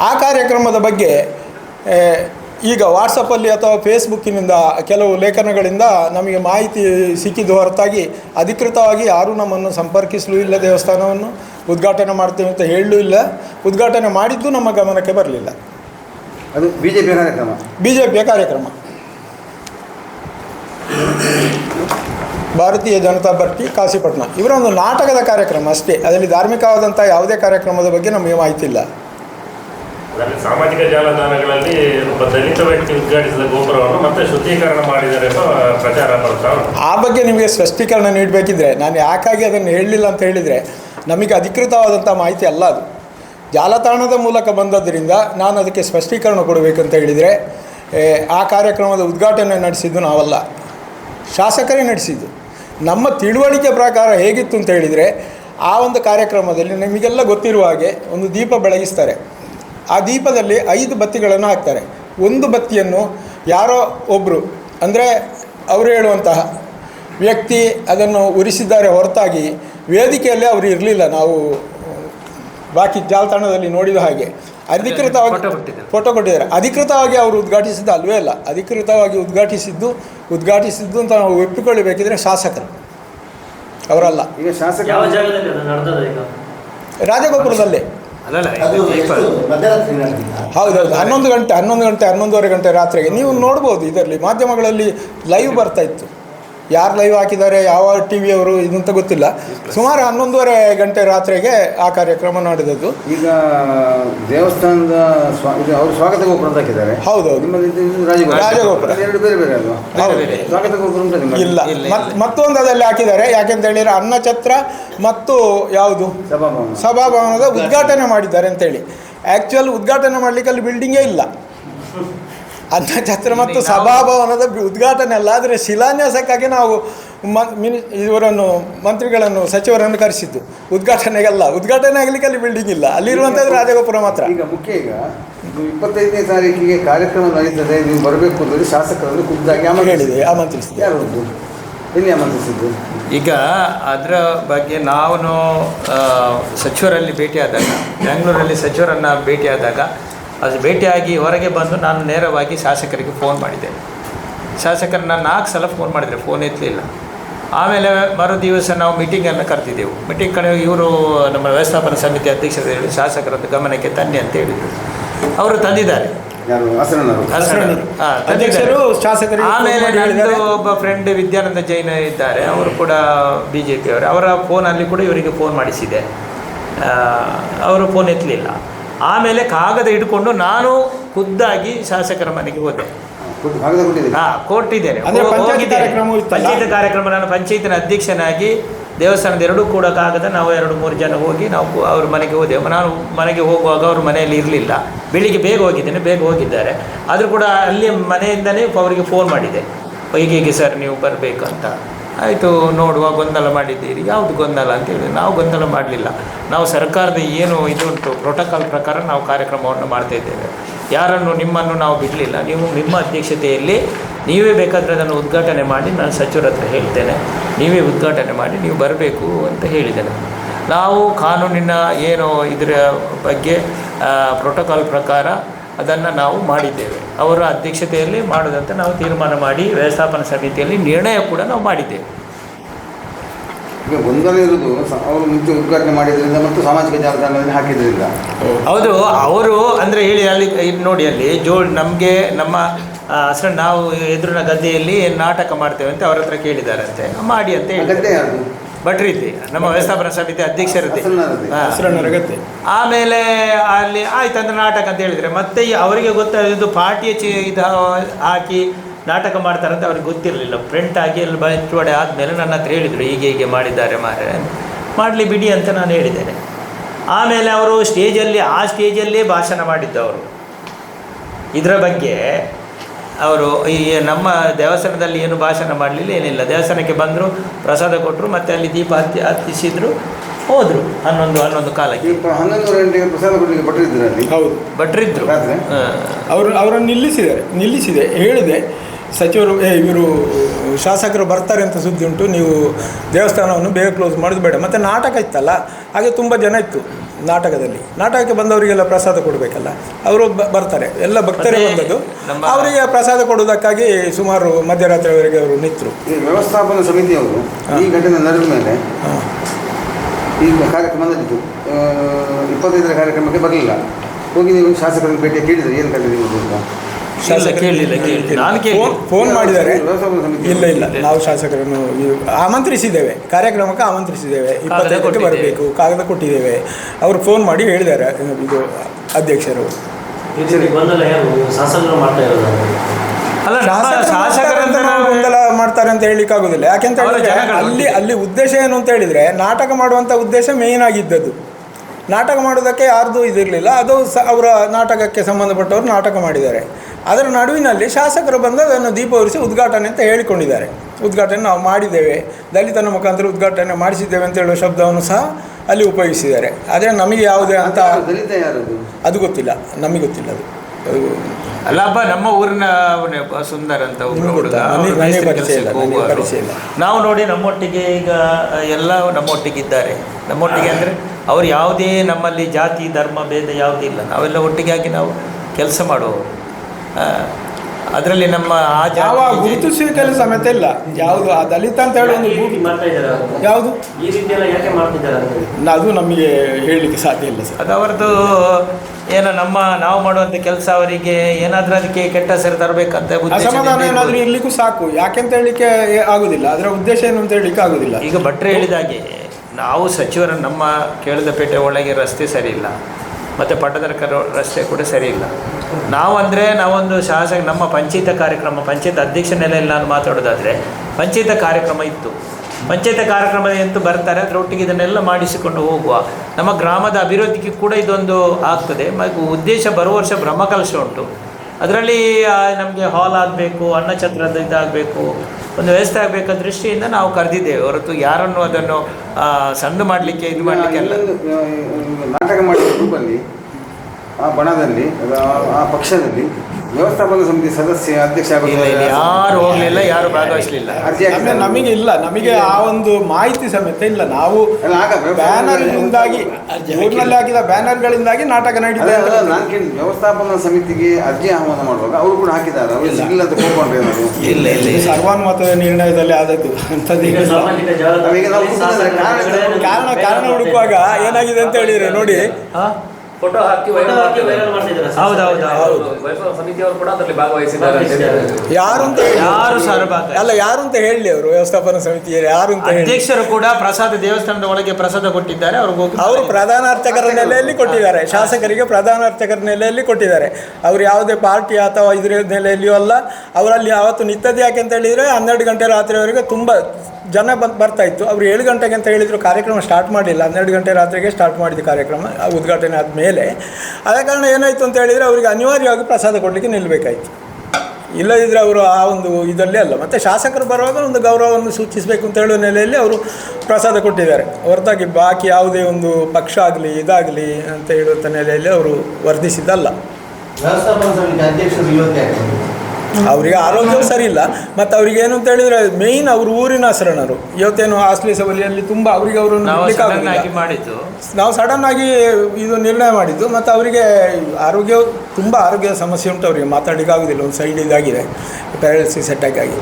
ಆ ಕಾರ್ಯಕ್ರಮದ ಬಗ್ಗೆ ಈಗ ವಾಟ್ಸಪ್ಪಲ್ಲಿ ಅಥವಾ ಫೇಸ್ಬುಕ್ಕಿನಿಂದ ಕೆಲವು ಲೇಖನಗಳಿಂದ ನಮಗೆ ಮಾಹಿತಿ ಸಿಕ್ಕಿದ್ದು ಹೊರತಾಗಿ ಅಧಿಕೃತವಾಗಿ ಯಾರೂ ನಮ್ಮನ್ನು ಸಂಪರ್ಕಿಸಲೂ ಇಲ್ಲ ದೇವಸ್ಥಾನವನ್ನು ಉದ್ಘಾಟನೆ ಮಾಡ್ತೇವೆ ಅಂತ ಹೇಳಲೂ ಇಲ್ಲ. ಉದ್ಘಾಟನೆ ಮಾಡಿದ್ದು ನಮ್ಮ ಗಮನಕ್ಕೆ ಬರಲಿಲ್ಲ. ಅದು ಬಿಜೆಪಿ ಕಾರ್ಯಕ್ರಮ? ಬಿ ಜೆ ಪಿಯ ಕಾರ್ಯಕ್ರಮ. ಭಾರತೀಯ ಜನತಾ ಪಾರ್ಟಿ ಕಾಶಿಪಟ್ಟಣ ಇವರ ಒಂದು ನಾಟಕದ ಕಾರ್ಯಕ್ರಮ ಅಷ್ಟೇ. ಅದರಲ್ಲಿ ಧಾರ್ಮಿಕವಾದಂಥ ಯಾವುದೇ ಕಾರ್ಯಕ್ರಮದ ಬಗ್ಗೆ ನಮಗೆ ಮಾಹಿತಿ ಇಲ್ಲ ಸಾಮಾಜಿಕ ಜಾಲತಾಣಗಳಲ್ಲಿ ಒಬ್ಬ ದಲಿತ ವ್ಯಕ್ತಿ ಉದ್ಘಾಟಿಸಿದ ಗೋಪುರವನ್ನು ಮತ್ತೆ ಶುದ್ಧೀಕರಣ ಮಾಡಿದರೆ ಪ್ರಚಾರ ಬರ್ತಾ ಆ ಬಗ್ಗೆ ನಿಮಗೆ ಸ್ಪಷ್ಟೀಕರಣ ನೀಡಬೇಕಿದ್ರೆ ನಾನು ಯಾಕಾಗಿ ಅದನ್ನು ಹೇಳಲಿಲ್ಲ ಅಂತ ಹೇಳಿದರೆ ನಮಗೆ ಅಧಿಕೃತವಾದಂಥ ಮಾಹಿತಿ ಅಲ್ಲ ಅದು. ಜಾಲತಾಣದ ಮೂಲಕ ಬಂದದ್ದರಿಂದ ನಾನು ಅದಕ್ಕೆ ಸ್ಪಷ್ಟೀಕರಣ ಕೊಡಬೇಕಂತ ಹೇಳಿದರೆ ಏ, ಆ ಕಾರ್ಯಕ್ರಮದ ಉದ್ಘಾಟನೆ ನಡೆಸಿದ್ದು ನಾವಲ್ಲ. ಶಾಸಕರೇ ನಡೆಸಿದ್ದು. ನಮ್ಮ ತಿಳುವಳಿಕೆ ಪ್ರಕಾರ ಹೇಗಿತ್ತು ಅಂತ ಹೇಳಿದರೆ, ಆ ಒಂದು ಕಾರ್ಯಕ್ರಮದಲ್ಲಿ ನಿಮಗೆಲ್ಲ ಗೊತ್ತಿರುವ ಹಾಗೆ ಒಂದು ದೀಪ ಬೆಳಗಿಸ್ತಾರೆ. ಆ ದೀಪದಲ್ಲಿ ಐದು ಬತ್ತಿಗಳನ್ನು ಹಾಕ್ತಾರೆ. ಒಂದು ಬತ್ತಿಯನ್ನು ಯಾರೋ ಒಬ್ಬರು ಅಂದರೆ ಅವರು ಹೇಳುವಂತಹ ವ್ಯಕ್ತಿ ಅದನ್ನು ಉರಿಸಿದ್ದಾರೆ ಹೊರತಾಗಿ ವೇದಿಕೆಯಲ್ಲಿ ಅವರು ಇರಲಿಲ್ಲ. ನಾವು ಬಾಕಿ ಜಾಲತಾಣದಲ್ಲಿ ನೋಡಿದ ಹಾಗೆ. ಅಧಿಕೃತವಾಗಿ ಫೋಟೋ ಕೊಟ್ಟಿದ್ದಾರೆ. ಅಧಿಕೃತವಾಗಿ ಅವರು ಉದ್ಘಾಟಿಸಿದ್ದು ಅಲ್ವೇ ಅಲ್ಲ. ಅಧಿಕೃತವಾಗಿ ಉದ್ಘಾಟಿಸಿದ್ದು ಉದ್ಘಾಟಿಸಿದ್ದು ಅಂತ ನಾವು ಒಪ್ಪಿಕೊಳ್ಳಬೇಕಿದ್ರೆ ಶಾಸಕರು. ಅವರಲ್ಲ. ಈಗ ಶಾಸಕ ಯಾವ ಜಾಗದಲ್ಲಿ ಅದು ಈಗ? ರಾಜಗೋಪುರದಲ್ಲೇ. ಹೌದೌದು. ಹನ್ನೊಂದು ಗಂಟೆ ಹನ್ನೊಂದು ಗಂಟೆ ಹನ್ನೊಂದುವರೆ ಗಂಟೆ ರಾತ್ರಿಗೆ. ನೀವು ನೋಡ್ಬೋದು ಇದರಲ್ಲಿ ಮಾಧ್ಯಮಗಳಲ್ಲಿ ಲೈವ್ ಬರ್ತಾ ಇತ್ತು. ಯಾರು ಲೈವ್ ಹಾಕಿದ್ದಾರೆ ಯಾವ ಟಿ ವಿಯವರು ಇದಂತ ಗೊತ್ತಿಲ್ಲ. ಸುಮಾರು ಹನ್ನೊಂದುವರೆ ಗಂಟೆ ರಾತ್ರಿಗೆ ಆ ಕಾರ್ಯಕ್ರಮ ನಡೆದದ್ದು. ಈಗ ದೇವಸ್ಥಾನದ ಸ್ವಾ ಇದು ಅವರು ಸ್ವಾಗತ ಗೋಪುರ ಅಂತ ಹಾಕಿದ್ದಾರೆ. ಹೌದು ನಿಮ್ಮದು ಇದು- ಇದು ರಾಜಗೋಪುರ. ರಾಜಗೋಪುರ. ಎರಡು ಬೇರೆ ಬೇರೆ ಅಲ್ವಾ? ಹೌದು. ಸ್ವಾಗತ ಗೋಪುರ ಉಂಟು ನಿಮ್ಮಲ್ಲಿ? ಇಲ್ಲ. ಇಲ್ಲ, ಮತ್- ಮತ್ತೊಂದು ಅದರಲ್ಲಿ ಹಾಕಿದ್ದಾರೆ. ಯಾಕೆಂತ ಹೇಳಿದ್ರೆ ಅನ್ನಛತ್ರ ಮತ್ತು ಯಾವುದು? ಸಭಾಭವನ. ಸಭಾಭವನದ ಉದ್ಘಾಟನೆ ಮಾಡಿದ್ದಾರೆ ಅಂತೇಳಿ ಆ್ಯಕ್ಚುಯಲ್ ಉದ್ಘಾಟನೆ ಮಾಡಲಿಕ್ಕೆ ಅಲ್ಲಿ ಬಿಲ್ಡಿಂಗೇ ಇಲ್ಲ. ಅನ್ನಛತ್ರ ಮತ್ತು ಸಭಾಭವನದ ಉದ್ಘಾಟನೆ ಅಲ್ಲ ಆದರೆ ಶಿಲಾನ್ಯಾಸಕ್ಕಾಗಿ ನಾವು ಮಿನಿ ಇವರನ್ನು ಮಂತ್ರಿಗಳನ್ನು ಸಚಿವರನ್ನು ಕರೆಸಿದ್ದು. ಉದ್ಘಾಟನೆಗಲ್ಲ. ಉದ್ಘಾಟನೆ ಆಗಲಿಕ್ಕೆ ಅಲ್ಲಿ ಬಿಲ್ಡಿಂಗ್ ಇಲ್ಲ. ಅಲ್ಲಿರುವಂಥದ್ದು ರಾಜಗೋಪುರ ಮಾತ್ರ. ಈಗ ಮುಖ್ಯ ಈಗ. ಇದು ಇಪ್ಪತ್ತೈದನೇ ತಾರೀಕಿಗೆ ಕಾರ್ಯಕ್ರಮ ನಡೀತದೆ ನೀವು ಬರಬೇಕು ಅಂದರೆ ಶಾಸಕರನ್ನು ಖುದ್ದಾಗಿ ಹೇಳಿದೆ ಆಮಂತ್ರಿಸಿದೆ. ಯಾರು ಎಲ್ಲಿ ಆಮಂತ್ರಿಸಿದ್ದು? ಈಗ ಅದರ ಬಗ್ಗೆ ನಾವು ಸಚಿವರಲ್ಲಿ ಭೇಟಿಯಾದಾಗ ಬೆಂಗಳೂರಲ್ಲಿ ಸಚಿವರನ್ನು ಭೇಟಿಯಾದಾಗ ಅದು ಭೇಟಿಯಾಗಿ ಹೊರಗೆ ಬಂದು ನಾನು ನೇರವಾಗಿ ಶಾಸಕರಿಗೆ ಫೋನ್ ಮಾಡಿದ್ದೇನೆ ಶಾಸಕರು ನಾನು ನಾಲ್ಕು ಸಲ ಫೋನ್ ಮಾಡಿದರೆ ಫೋನ್ ಎತ್ತಲಿಲ್ಲ. ಆಮೇಲೆ ಮರು ದಿವಸ ನಾವು ಮೀಟಿಂಗನ್ನು ಕರೆದಿದ್ದೆವು. ಮೀಟಿಂಗ್ ಕಡೆ ಇವರು ನಮ್ಮ ವ್ಯವಸ್ಥಾಪನಾ ಸಮಿತಿ ಅಧ್ಯಕ್ಷರು ಹೇಳಿ ಶಾಸಕರದ್ದು ಗಮನಕ್ಕೆ ತನ್ನಿ ಅಂತ ಹೇಳಿದರು. ಅವರು ತಂದಿದ್ದಾರೆ. ಆಮೇಲೆ ನನ್ನದು ಒಬ್ಬ ಫ್ರೆಂಡ್ ವಿದ್ಯಾನಂದ ಜೈನ ಇದ್ದಾರೆ. ಅವರು ಕೂಡ ಬಿ ಜೆ ಪಿಯವರು ಅವರ. ಫೋನಲ್ಲಿ ಕೂಡ ಇವರಿಗೆ ಫೋನ್ ಮಾಡಿಸಿದೆ ಅವರು ಫೋನ್ ಎತ್ತಲಿಲ್ಲ. ಆಮೇಲೆ ಕಾಗದ ಹಿಡ್ಕೊಂಡು ನಾನು ಖುದ್ದಾಗಿ ಶಾಸಕರ ಮನೆಗೆ ಹೋದೆ. ಹಾ ಕೊಟ್ಟಿದ್ದೇನೆ. ಪಂಚಾಯತ್. ಕಾರ್ಯಕ್ರಮ ನಾನು ಪಂಚಾಯತಿನ ಅಧ್ಯಕ್ಷನಾಗಿ ದೇವಸ್ಥಾನದ ಎರಡೂ ಕೂಡ ಕಾಗದ ನಾವು ಎರಡು ಮೂರು ಜನ ಹೋಗಿ ನಾವು ಅವ್ರ ಮನೆಗೆ ಹೋದೆವು. ನಾನು ಮನೆಗೆ ಹೋಗುವಾಗ ಅವ್ರ ಮನೆಯಲ್ಲಿ ಇರಲಿಲ್ಲ. ಬೆಳಿಗ್ಗೆ ಬೇಗ ಹೋಗಿದ್ದೇನೆ ಬೇಗ ಹೋಗಿದ್ದಾರೆ. ಆದರೂ ಕೂಡ ಅಲ್ಲಿ ಮನೆಯಿಂದಲೇ ಅವರಿಗೆ ಫೋನ್ ಮಾಡಿದೆ. ಹೀಗೆ ಹೀಗೆ ಸರ್ ನೀವು ಬರಬೇಕು ಅಂತ. ಆಯಿತು, ನೋಡುವ, ಗೊಂದಲ ಮಾಡಿದ್ದೀರಿ. ಯಾವುದು ಗೊಂದಲ ಅಂತ ಹೇಳಿದ್ರೆ, ನಾವು ಗೊಂದಲ ಮಾಡಲಿಲ್ಲ. ನಾವು ಸರ್ಕಾರದ ಏನು ಇದು ಉಂಟು ಪ್ರೋಟೋಕಾಲ್ ಪ್ರಕಾರ ನಾವು ಕಾರ್ಯಕ್ರಮವನ್ನು ಮಾಡ್ತಾ ಇದ್ದೇವೆ. ಯಾರನ್ನು, ನಿಮ್ಮನ್ನು ನಾವು ಬಿಡಲಿಲ್ಲ. ನೀವು ನಿಮ್ಮ ಅಧ್ಯಕ್ಷತೆಯಲ್ಲಿ, ನೀವೇ ಬೇಕಾದರೆ ಅದನ್ನು ಉದ್ಘಾಟನೆ ಮಾಡಿ, ನಾನು ಸಚಿವರ ಹತ್ರ ಹೇಳ್ತೇನೆ. ನೀವೇ ಉದ್ಘಾಟನೆ ಮಾಡಿ, ನೀವು ಬರಬೇಕು ಅಂತ ಹೇಳಿದ್ದೇನೆ. ನಾವು ಕಾನೂನಿನ ಏನು ಇದರ ಬಗ್ಗೆ ಪ್ರೋಟೋಕಾಲ್ ಪ್ರಕಾರ ಅದನ್ನು ನಾವು ಮಾಡಿದ್ದೇವೆ. ಅವರ ಅಧ್ಯಕ್ಷತೆಯಲ್ಲಿ ಮಾಡೋದಂತ ನಾವು ತೀರ್ಮಾನ ಮಾಡಿ ವ್ಯವಸ್ಥಾಪನ ಸಮಿತಿಯಲ್ಲಿ ನಿರ್ಣಯ ಕೂಡ ನಾವು ಮಾಡಿದ್ದೇವೆ. ಗೊಂದಲ ಇರುವುದು ಅವರು ಮುಂಚೆ ಉದ್ಘಾಟನೆ ಮಾಡಿದ್ರಿಂದ ಮತ್ತು ಸಾಮಾಜಿಕ ಜಾಲತಾಣದಲ್ಲಿ ಹಾಕಿದ್ರಿಂದ. ಹೌದು ಅವರು ಅಂದರೆ ಹೇಳಿ ಅಲ್ಲಿ ನೋಡಿ ಅಲ್ಲಿ ಜೋ ನಮಗೆ ನಮ್ಮ ಅಸಲು ನಾವು ಎದುರಿನ ಗದ್ದೆಯಲ್ಲಿ ನಾಟಕ ಮಾಡ್ತೇವೆ ಅಂತ ಅವ್ರ ಹತ್ರ ಕೇಳಿದಾರಂತೆ. ಮಾಡಿ ಅಂತ ಹೇಳಿ ಭಟ್ರಿದ್ದೆ ನಮ್ಮ ವ್ಯವಸ್ಥಾಪನಾ ಸಮಿತಿ ಅಧ್ಯಕ್ಷರಿದ್ದೆ. ಹಾ. ಆಮೇಲೆ ಅಲ್ಲಿ ಆಯ್ತು ಅಂದ್ರೆ ನಾಟಕ ಅಂತ ಹೇಳಿದ್ರೆ ಮತ್ತೆ ಅವರಿಗೆ ಗೊತ್ತಾಗಿದ್ದು ಪಾರ್ಟಿಯ ಚಿ ಇದು ಹಾಕಿ ನಾಟಕ ಮಾಡ್ತಾರಂತ ಅವ್ರಿಗೆ ಗೊತ್ತಿರಲಿಲ್ಲ. ಪ್ರಿಂಟ್ ಆಗಿ ಅಲ್ಲಿ ಬಯಚುವಡೆ ಆದಮೇಲೆ ನನ್ನ ಹತ್ರ ಹೇಳಿದರು ಹೀಗೆ ಹೀಗೆ ಮಾಡಿದ್ದಾರೆ ಮಾರೆ ಮಾಡಲಿ ಬಿಡಿ ಅಂತ ನಾನು ಹೇಳಿದ್ದೇನೆ. ಆಮೇಲೆ ಅವರು ಸ್ಟೇಜಲ್ಲಿ ಆ ಸ್ಟೇಜಲ್ಲೇ ಭಾಷಣ ಮಾಡಿದ್ದವರು. ಅವರು ಇದರ ಬಗ್ಗೆ ಅವರು ಈ ನಮ್ಮ ದೇವಸ್ಥಾನದಲ್ಲಿ ಏನು ಭಾಷಣ ಮಾಡಲಿಲ್ಲ ಏನಿಲ್ಲ. ದೇವಸ್ಥಾನಕ್ಕೆ ಬಂದರು ಪ್ರಸಾದ ಕೊಟ್ಟರು ಮತ್ತು ಅಲ್ಲಿ ದೀಪ ಹತ್ತಿ ಹತ್ತಿಸಿದ್ರು ಹೋದರು. ಹನ್ನೊಂದು ಹನ್ನೊಂದು ಕಾಲಕ್ಕೆ. ಹನ್ನೊಂದು ಗಂಟೆಗೆ ಪ್ರಸಾದ ಕೊಡಲಿಕ್ಕೆ ಭಟ್ರಿದ್ರು ಅಲ್ಲಿ ಹೌದು. ಭಟ್ರಿದ್ರು. ಅವರು ಅವರನ್ನು ನಿಲ್ಲಿಸಿದ್ದಾರೆ. ನಿಲ್ಲಿಸಿದೆ ಹೇಳಿದೆ. ಸಚಿವರು ಏ ಇವರು ಶಾಸಕರು ಬರ್ತಾರೆ ಅಂತ ಸುದ್ದಿ ಉಂಟು. ನೀವು ದೇವಸ್ಥಾನವನ್ನು ಬೇಗ ಕ್ಲೋಸ್ ಮಾಡೋದು ಬೇಡ. ಮತ್ತು ನಾಟಕ ಇತ್ತಲ್ಲ ಹಾಗೆ ತುಂಬ ಜನ ಇತ್ತು ನಾಟಕದಲ್ಲಿ. ನಾಟಕಕ್ಕೆ ಬಂದವರಿಗೆಲ್ಲ ಪ್ರಸಾದ ಕೊಡಬೇಕಲ್ಲ. ಅವರು ಬ- ಬರ್ತಾರೆ. ಎಲ್ಲ ಭಕ್ತರೇ ಬಂದದ್ದು. ಅವರಿಗೆ ಪ್ರಸಾದ ಕೊಡುವುದಕ್ಕಾಗಿ ಸುಮಾರು ಮಧ್ಯರಾತ್ರಿವರೆಗೆ ಅವರು ನಿಂತರು. ಈ ವ್ಯವಸ್ಥಾಪನಾ ಸಮಿತಿಯವರು ಈ ಘಟನೆ ನಡೆದ ಮೇಲೆ ಈ ಕಾರ್ಯಕ್ರಮ ನಡೆದಿತ್ತು ಇಪ್ಪತ್ತೈದರ ಕಾರ್ಯಕ್ರಮಕ್ಕೆ ಬರಲಿಲ್ಲ. ಹೋಗಿ ನೀವು ಶಾಸಕರನ್ನು ಭೇಟಿ ಕೇಳಿದರೆ ಏನು ನಿಮ್ಮದು ಅಂತ. ಇಲ್ಲ ಕೇಳಲಿಲ್ಲ ಕೇಳಿ ನಾನು ಕೇಳಿ ಫೋನ್ ಮಾಡಿದ್ದಾರೆ. ಇಲ್ಲ ಇಲ್ಲ. ನಾವು ಶಾಸಕರನ್ನು ಆಮಂತ್ರಿಸಿದ್ದೇವೆ. ಕಾರ್ಯಕ್ರಮಕ್ಕೆ ಆಮಂತ್ರಿಸಿದ್ದೇವೆ. ಇಪ್ಪತ್ತೈದಕ್ಕೆ. ಬರಬೇಕು. ಕಾಗದ ಕೊಟ್ಟಿದ್ದೇವೆ. ಅವರು ಫೋನ್ ಮಾಡಿ ಹೇಳಿದ್ದಾರೆ. ಇದು ಅಧ್ಯಕ್ಷರು. ಅಲ್ಲ ಶಾಸಕರಂತ ಮಾಡ್ತಾರೆ ಅಂತ ಹೇಳಿಕ್ ನಾವು ಗೊಂದಲ ಮಾಡ್ತಾರೆ ಅಂತ ಹೇಳಿಕ್ಕೆ ಆಗುದಿಲ್ಲ. ಯಾಕೆಂತ ಹೇಳಿದ್ರೆ ಅಲ್ಲಿ ಅಲ್ಲಿ ಉದ್ದೇಶ ಏನು ಅಂತ ಹೇಳಿದ್ರೆ ನಾಟಕ ಮಾಡುವಂತ ಉದ್ದೇಶ ಮೇನ್ ಆಗಿದ್ದದ್ದು. ನಾಟಕ ಮಾಡೋದಕ್ಕೆ ಯಾರ್ದು ಇದಿರಲಿಲ್ಲ. ಅದು ಸ ಅವರ ನಾಟಕಕ್ಕೆ ಸಂಬಂಧಪಟ್ಟವರು ನಾಟಕ ಮಾಡಿದ್ದಾರೆ. ಅದರ ನಡುವಿನಲ್ಲಿ ಶಾಸಕರು ಬಂದು ಅದನ್ನು ದೀಪ ಉರಿಸಿ ಉದ್ಘಾಟನೆ ಅಂತ ಹೇಳಿಕೊಂಡಿದ್ದಾರೆ. ಉದ್ಘಾಟನೆ ನಾವು ಮಾಡಿದ್ದೇವೆ. ದಲಿತನ ಮುಖಾಂತರ ಉದ್ಘಾಟನೆ ಮಾಡಿಸಿದ್ದೇವೆ ಅಂತ ಹೇಳುವ ಶಬ್ದವನ್ನು ಸಹ ಅಲ್ಲಿ ಉಪಯೋಗಿಸಿದ್ದಾರೆ. ಆದರೆ ನಮಗೆ ಯಾವುದೇ ಅಂತ ಯಾರು ದಲಿತ ಯಾರು ಅದು? ಗೊತ್ತಿಲ್ಲ. ನಮಗೆ ಗೊತ್ತಿಲ್ಲ ಅದು. ಅಲ್ಲಪ್ಪ ನಮ್ಮ ಊರಿನ ಸುಂದರ ಅಂತ. ನಾವು ನೋಡಿ ನಮ್ಮೊಟ್ಟಿಗೆ ಈಗ ಎಲ್ಲ ನಮ್ಮೊಟ್ಟಿಗೆ ಇದ್ದಾರೆ ನಮ್ಮೊಟ್ಟಿಗೆ ಅಂದರೆ ಅವ್ರು ಯಾವುದೇ ನಮ್ಮಲ್ಲಿ ಜಾತಿ ಧರ್ಮ ಭೇದ ಯಾವುದೂ ಇಲ್ಲ ನಾವೆಲ್ಲ ಒಟ್ಟಿಗೆ ಆಗಿ ನಾವು ಕೆಲಸ ಮಾಡುವವರು. ಅದರಲ್ಲಿ ನಮ್ಮ ಆ ಯಾವ ಗುರುತಿಸುವಿಕೆಯಲ್ಲಿ ಸಮೇತ ಇಲ್ಲ. ಯಾವುದು ಆ ದಲಿತ ಅಂತ ಹೇಳಿ ಒಂದು ಈ ಮಾಡ್ತಾ ಇದ್ದಾರೆ ಯಾವುದು? ಅದು ನಮಗೆ ಹೇಳಲಿಕ್ಕೆ ಸಾಧ್ಯ ಇಲ್ಲ ಸರ್. ಅದು ಅವರದ್ದು ಏನೋ ನಮ್ಮ ನಾವು ಮಾಡುವಂಥ ಕೆಲಸ ಅವರಿಗೆ ಏನಾದರೂ ಅದಕ್ಕೆ ಕೆಟ್ಟ ಹೆಸರು ತರಬೇಕಂತ ಅಸಮಾಧಾನ ಏನಾದರೂ ಇರ್ಲಿಕ್ಕೂ ಸಾಕು. ಯಾಕೆಂತ ಹೇಳಲಿಕ್ಕೆ ಆಗುದಿಲ್ಲ. ಅದರ ಉದ್ದೇಶ ಏನು ಅಂತ ಹೇಳಲಿಕ್ಕೆ ಆಗುದಿಲ್ಲ. ಈಗ ಭಟ್ರೆ ಹೇಳಿದಾಗೆ ನಾವು ಸಚಿವರ ನಮ್ಮ ಕೇಳದಪೇಟೆ ಒಳಗೆ ರಸ್ತೆ ಸರಿ ಇಲ್ಲ. ಮತ್ತು ಪಟ್ಟದರ್ಕ ರೋ- ರಸ್ತೆ ಕೂಡ ಸರಿ ಇಲ್ಲ. ನಾವು ಅಂದರೆ ನಾವೊಂದು ಶಾಸಕ, ನಮ್ಮ ಪಂಚಾಯತ ಕಾರ್ಯಕ್ರಮ, ಪಂಚಾಯತ್ ಅಧ್ಯಕ್ಷ ನೆಲೆಯಲ್ಲಿ ನಾನು ಮಾತಾಡೋದಾದರೆ ಪಂಚಾಯತ ಕಾರ್ಯಕ್ರಮ ಇತ್ತು. ಪಂಚಾಯತ ಕಾರ್ಯಕ್ರಮ ಎಂತೂ ಬರ್ತಾರೆ ಅದರೊಟ್ಟಿಗೆ ಇದನ್ನೆಲ್ಲ ಮಾಡಿಸಿಕೊಂಡು ಹೋಗುವ. ನಮ್ಮ ಗ್ರಾಮದ ಅಭಿವೃದ್ಧಿಗೆ ಕೂಡ ಇದೊಂದು ಆಗ್ತದೆ. ಮತ್ತು ಉದ್ದೇಶ ಬರುವ ವರ್ಷ ಬ್ರಹ್ಮಕಲಶ ಉಂಟು. ಅದರಲ್ಲಿ ನಮಗೆ ಹಾಲ್ ಆಗಬೇಕು ಅನ್ನಛತ್ರದ ಇದಾಗಬೇಕು, ಒಂದು ವ್ಯವಸ್ಥೆ ಆಗಬೇಕು ದೃಷ್ಟಿಯಿಂದ ನಾವು ಕರೆದಿದ್ದೇವೆ. ಹೊರತು ಯಾರನ್ನು ಅದನ್ನು ಸಣ್ಣ ಮಾಡಲಿಕ್ಕೆ, ಇದು ಮಾಡಲಿಕ್ಕೆ ನಾಟಕ ಮಾಡಿದ ಗ್ರೂಪಲ್ಲಿ, ಆ ಬಣದಲ್ಲಿ ಆ ಪಕ್ಷದಲ್ಲಿ ವ್ಯವಸ್ಥಾಪನಾ ಸಮಿತಿ ಸದಸ್ಯ ಅಧ್ಯಕ್ಷ ಯಾರು ಹೋಗಲಿಲ್ಲ ಯಾರು ಭಾಗವಹಿಸಲಿಲ್ಲ. ಅರ್ಜಿ. ನಮಗೆ ಇಲ್ಲ ನಮಗೆ ಆ ಒಂದು ಮಾಹಿತಿ ಸಮೇತ ಇಲ್ಲ. ನಾವು ಬ್ಯಾನರ್ ಇಂದಾಗಿ ಊರಿನಲ್ಲಿ ಹಾಕಿದ ಬ್ಯಾನರ್ಗಳಿಂದಾಗಿ ನಾಟಕ ನಡೀತದೆ ಅಂತ ನಾನು ವ್ಯವಸ್ಥಾಪನಾ ಸಮಿತಿಗೆ ಅರ್ಜಿ ಆಹ್ವಾನ ಮಾಡುವಾಗ ಅವರು ಕೂಡ ಹಾಕಿದ್ದಾರೆ. ಅವರು ಸಿಗ್ಲಿಲ್ಲ ಅಂತ ಕೂತ್ಕೊಂಡ್ರೆ ಏನಾದ್ರು? ಇಲ್ಲ ಇಲ್ಲ ಸರ್ವಾನುಮತದ ನಿರ್ಣಯದಲ್ಲಿ ಆದದ್ದು ಅಂಥದ್ದು ಕಾರಣ- ಕಾರಣ ಕಾರಣ ಹುಡುಕುವಾಗ ಏನಾಗಿದೆ ಅಂತ ಹೇಳಿದ್ರೆ ನೋಡಿ. ಹಾ? ಫೋಟೋ ಹಾಕಿ ಕೂಡ ಅದರಲ್ಲಿ ಭಾಗವಹಿಸಿದ್ದಾರೆ ಯಾರು ಅಂತ ಯಾರು ಅಲ್ಲ ಯಾರು ಅಂತ ಹೇಳಿ ಅವರು ವ್ಯವಸ್ಥಾಪನಾ ಸಮಿತಿಯರು ಯಾರು ಅಂತ ಅಧ್ಯಕ್ಷರು ಕೂಡ ಪ್ರಸಾದ ದೇವಸ್ಥಾನದ ಒಳಗೆ ಪ್ರಸಾದ ಕೊಟ್ಟಿದ್ದಾರೆ ಅವರು ಅವರು ಪ್ರಧಾನ ಅರ್ಚಕರ. ನೆಲೆಯಲ್ಲಿ ಕೊಟ್ಟಿದ್ದಾರೆ. ಶಾಸಕರಿಗೆ ಪ್ರಧಾನ ಅರ್ಚಕರ ನೆಲೆಯಲ್ಲಿ ಕೊಟ್ಟಿದ್ದಾರೆ. ಅವರು ಯಾವುದೇ ಪಾರ್ಟಿ ಅಥವಾ ಇದ್ರ ನೆಲೆಯಲ್ಲಿಯೂ ಅಲ್ಲ. ಅವರಲ್ಲಿ ಯಾವತ್ತು ನಿಂತದ್ದು ಯಾಕೆ ಅಂತ ಹೇಳಿದ್ರೆ ಹನ್ನೆರಡು ಗಂಟೆ ರಾತ್ರಿವರೆಗೆ ತುಂಬ ಜನ ಬಂದು ಬರ್ತಾ ಇತ್ತು. ಅವರು ಏಳು ಗಂಟೆಗೆ ಅಂತ ಹೇಳಿದರು ಕಾರ್ಯಕ್ರಮ ಸ್ಟಾರ್ಟ್ ಮಾಡಲಿಲ್ಲ ಹನ್ನೆರಡು ಗಂಟೆ ರಾತ್ರಿಗೆ ಸ್ಟಾರ್ಟ್ ಮಾಡಿದ ಕಾರ್ಯಕ್ರಮ ಉದ್ಘಾಟನೆ ಉದ್ಘಾಟನೆ ಆದಮೇಲೆ. ಆದ ಕಾರಣ ಏನಾಯಿತು ಅಂತ ಹೇಳಿದರೆ ಅವರಿಗೆ ಅನಿವಾರ್ಯವಾಗಿ ಪ್ರಸಾದ ಕೊಡಲಿಕ್ಕೆ ನಿಲ್ಲಬೇಕಾಯಿತು ಇಲ್ಲದಿದ್ದರೆ ಅವರು ಆ ಒಂದು ಇದರಲ್ಲಿ ಅಲ್ಲ. ಮತ್ತು ಶಾಸಕರು ಬರುವಾಗ ಒಂದು ಗೌರವವನ್ನು ಸೂಚಿಸಬೇಕು ಅಂತ ಹೇಳುವ ನೆಲೆಯಲ್ಲಿ ಅವರು ಪ್ರಸಾದ ಕೊಟ್ಟಿದ್ದಾರೆ. ಹೊರತಾಗಿ ಬಾಕಿ ಯಾವುದೇ ಒಂದು ಪಕ್ಷ ಆಗಲಿ, ಇದಾಗಲಿ ಅಂತ ಹೇಳುವಂಥ ನೆಲೆಯಲ್ಲಿ ಅವರು ವರ್ಧಿಸಿದ್ದಲ್ಲ. ಅವರಿಗೆ ಆರೋಗ್ಯ ಸರಿ ಇಲ್ಲ. ಮತ್ತು ಅವ್ರಿಗೆ ಏನು ಅಂತ ಹೇಳಿದ್ರೆ ಮೇಯ್ನ್ ಅವರು ಊರಿನ ಶರಣರು ಇವತ್ತೇನು ಹಾಸ್ಲಿ ಸವಲಿಯಲ್ಲಿ ತುಂಬ ಅವರಿಗೆ ಅವರು ನಾವು ಸಡನ್ ಆಗಿ ಮಾಡಿದ್ದು. ನಾವು ಸಡನ್ ಆಗಿ ಇದು ನಿರ್ಣಯ ಮಾಡಿದ್ದು. ಮತ್ತು ಅವರಿಗೆ ಆರೋಗ್ಯ ತುಂಬ ಆರೋಗ್ಯ ಸಮಸ್ಯೆ ಉಂಟು ಅವರಿಗೆ. ಮಾತಾಡಲಿಕ್ಕೆ ಆಗೋದಿಲ್ಲ. ಒಂದು ಸೈಡ್ ಇದಾಗಿದೆ. ಪ್ಯಾರಾಲಿಸಿಸ್ ಅಟ್ಯಾಕ್ ಆಗಿ.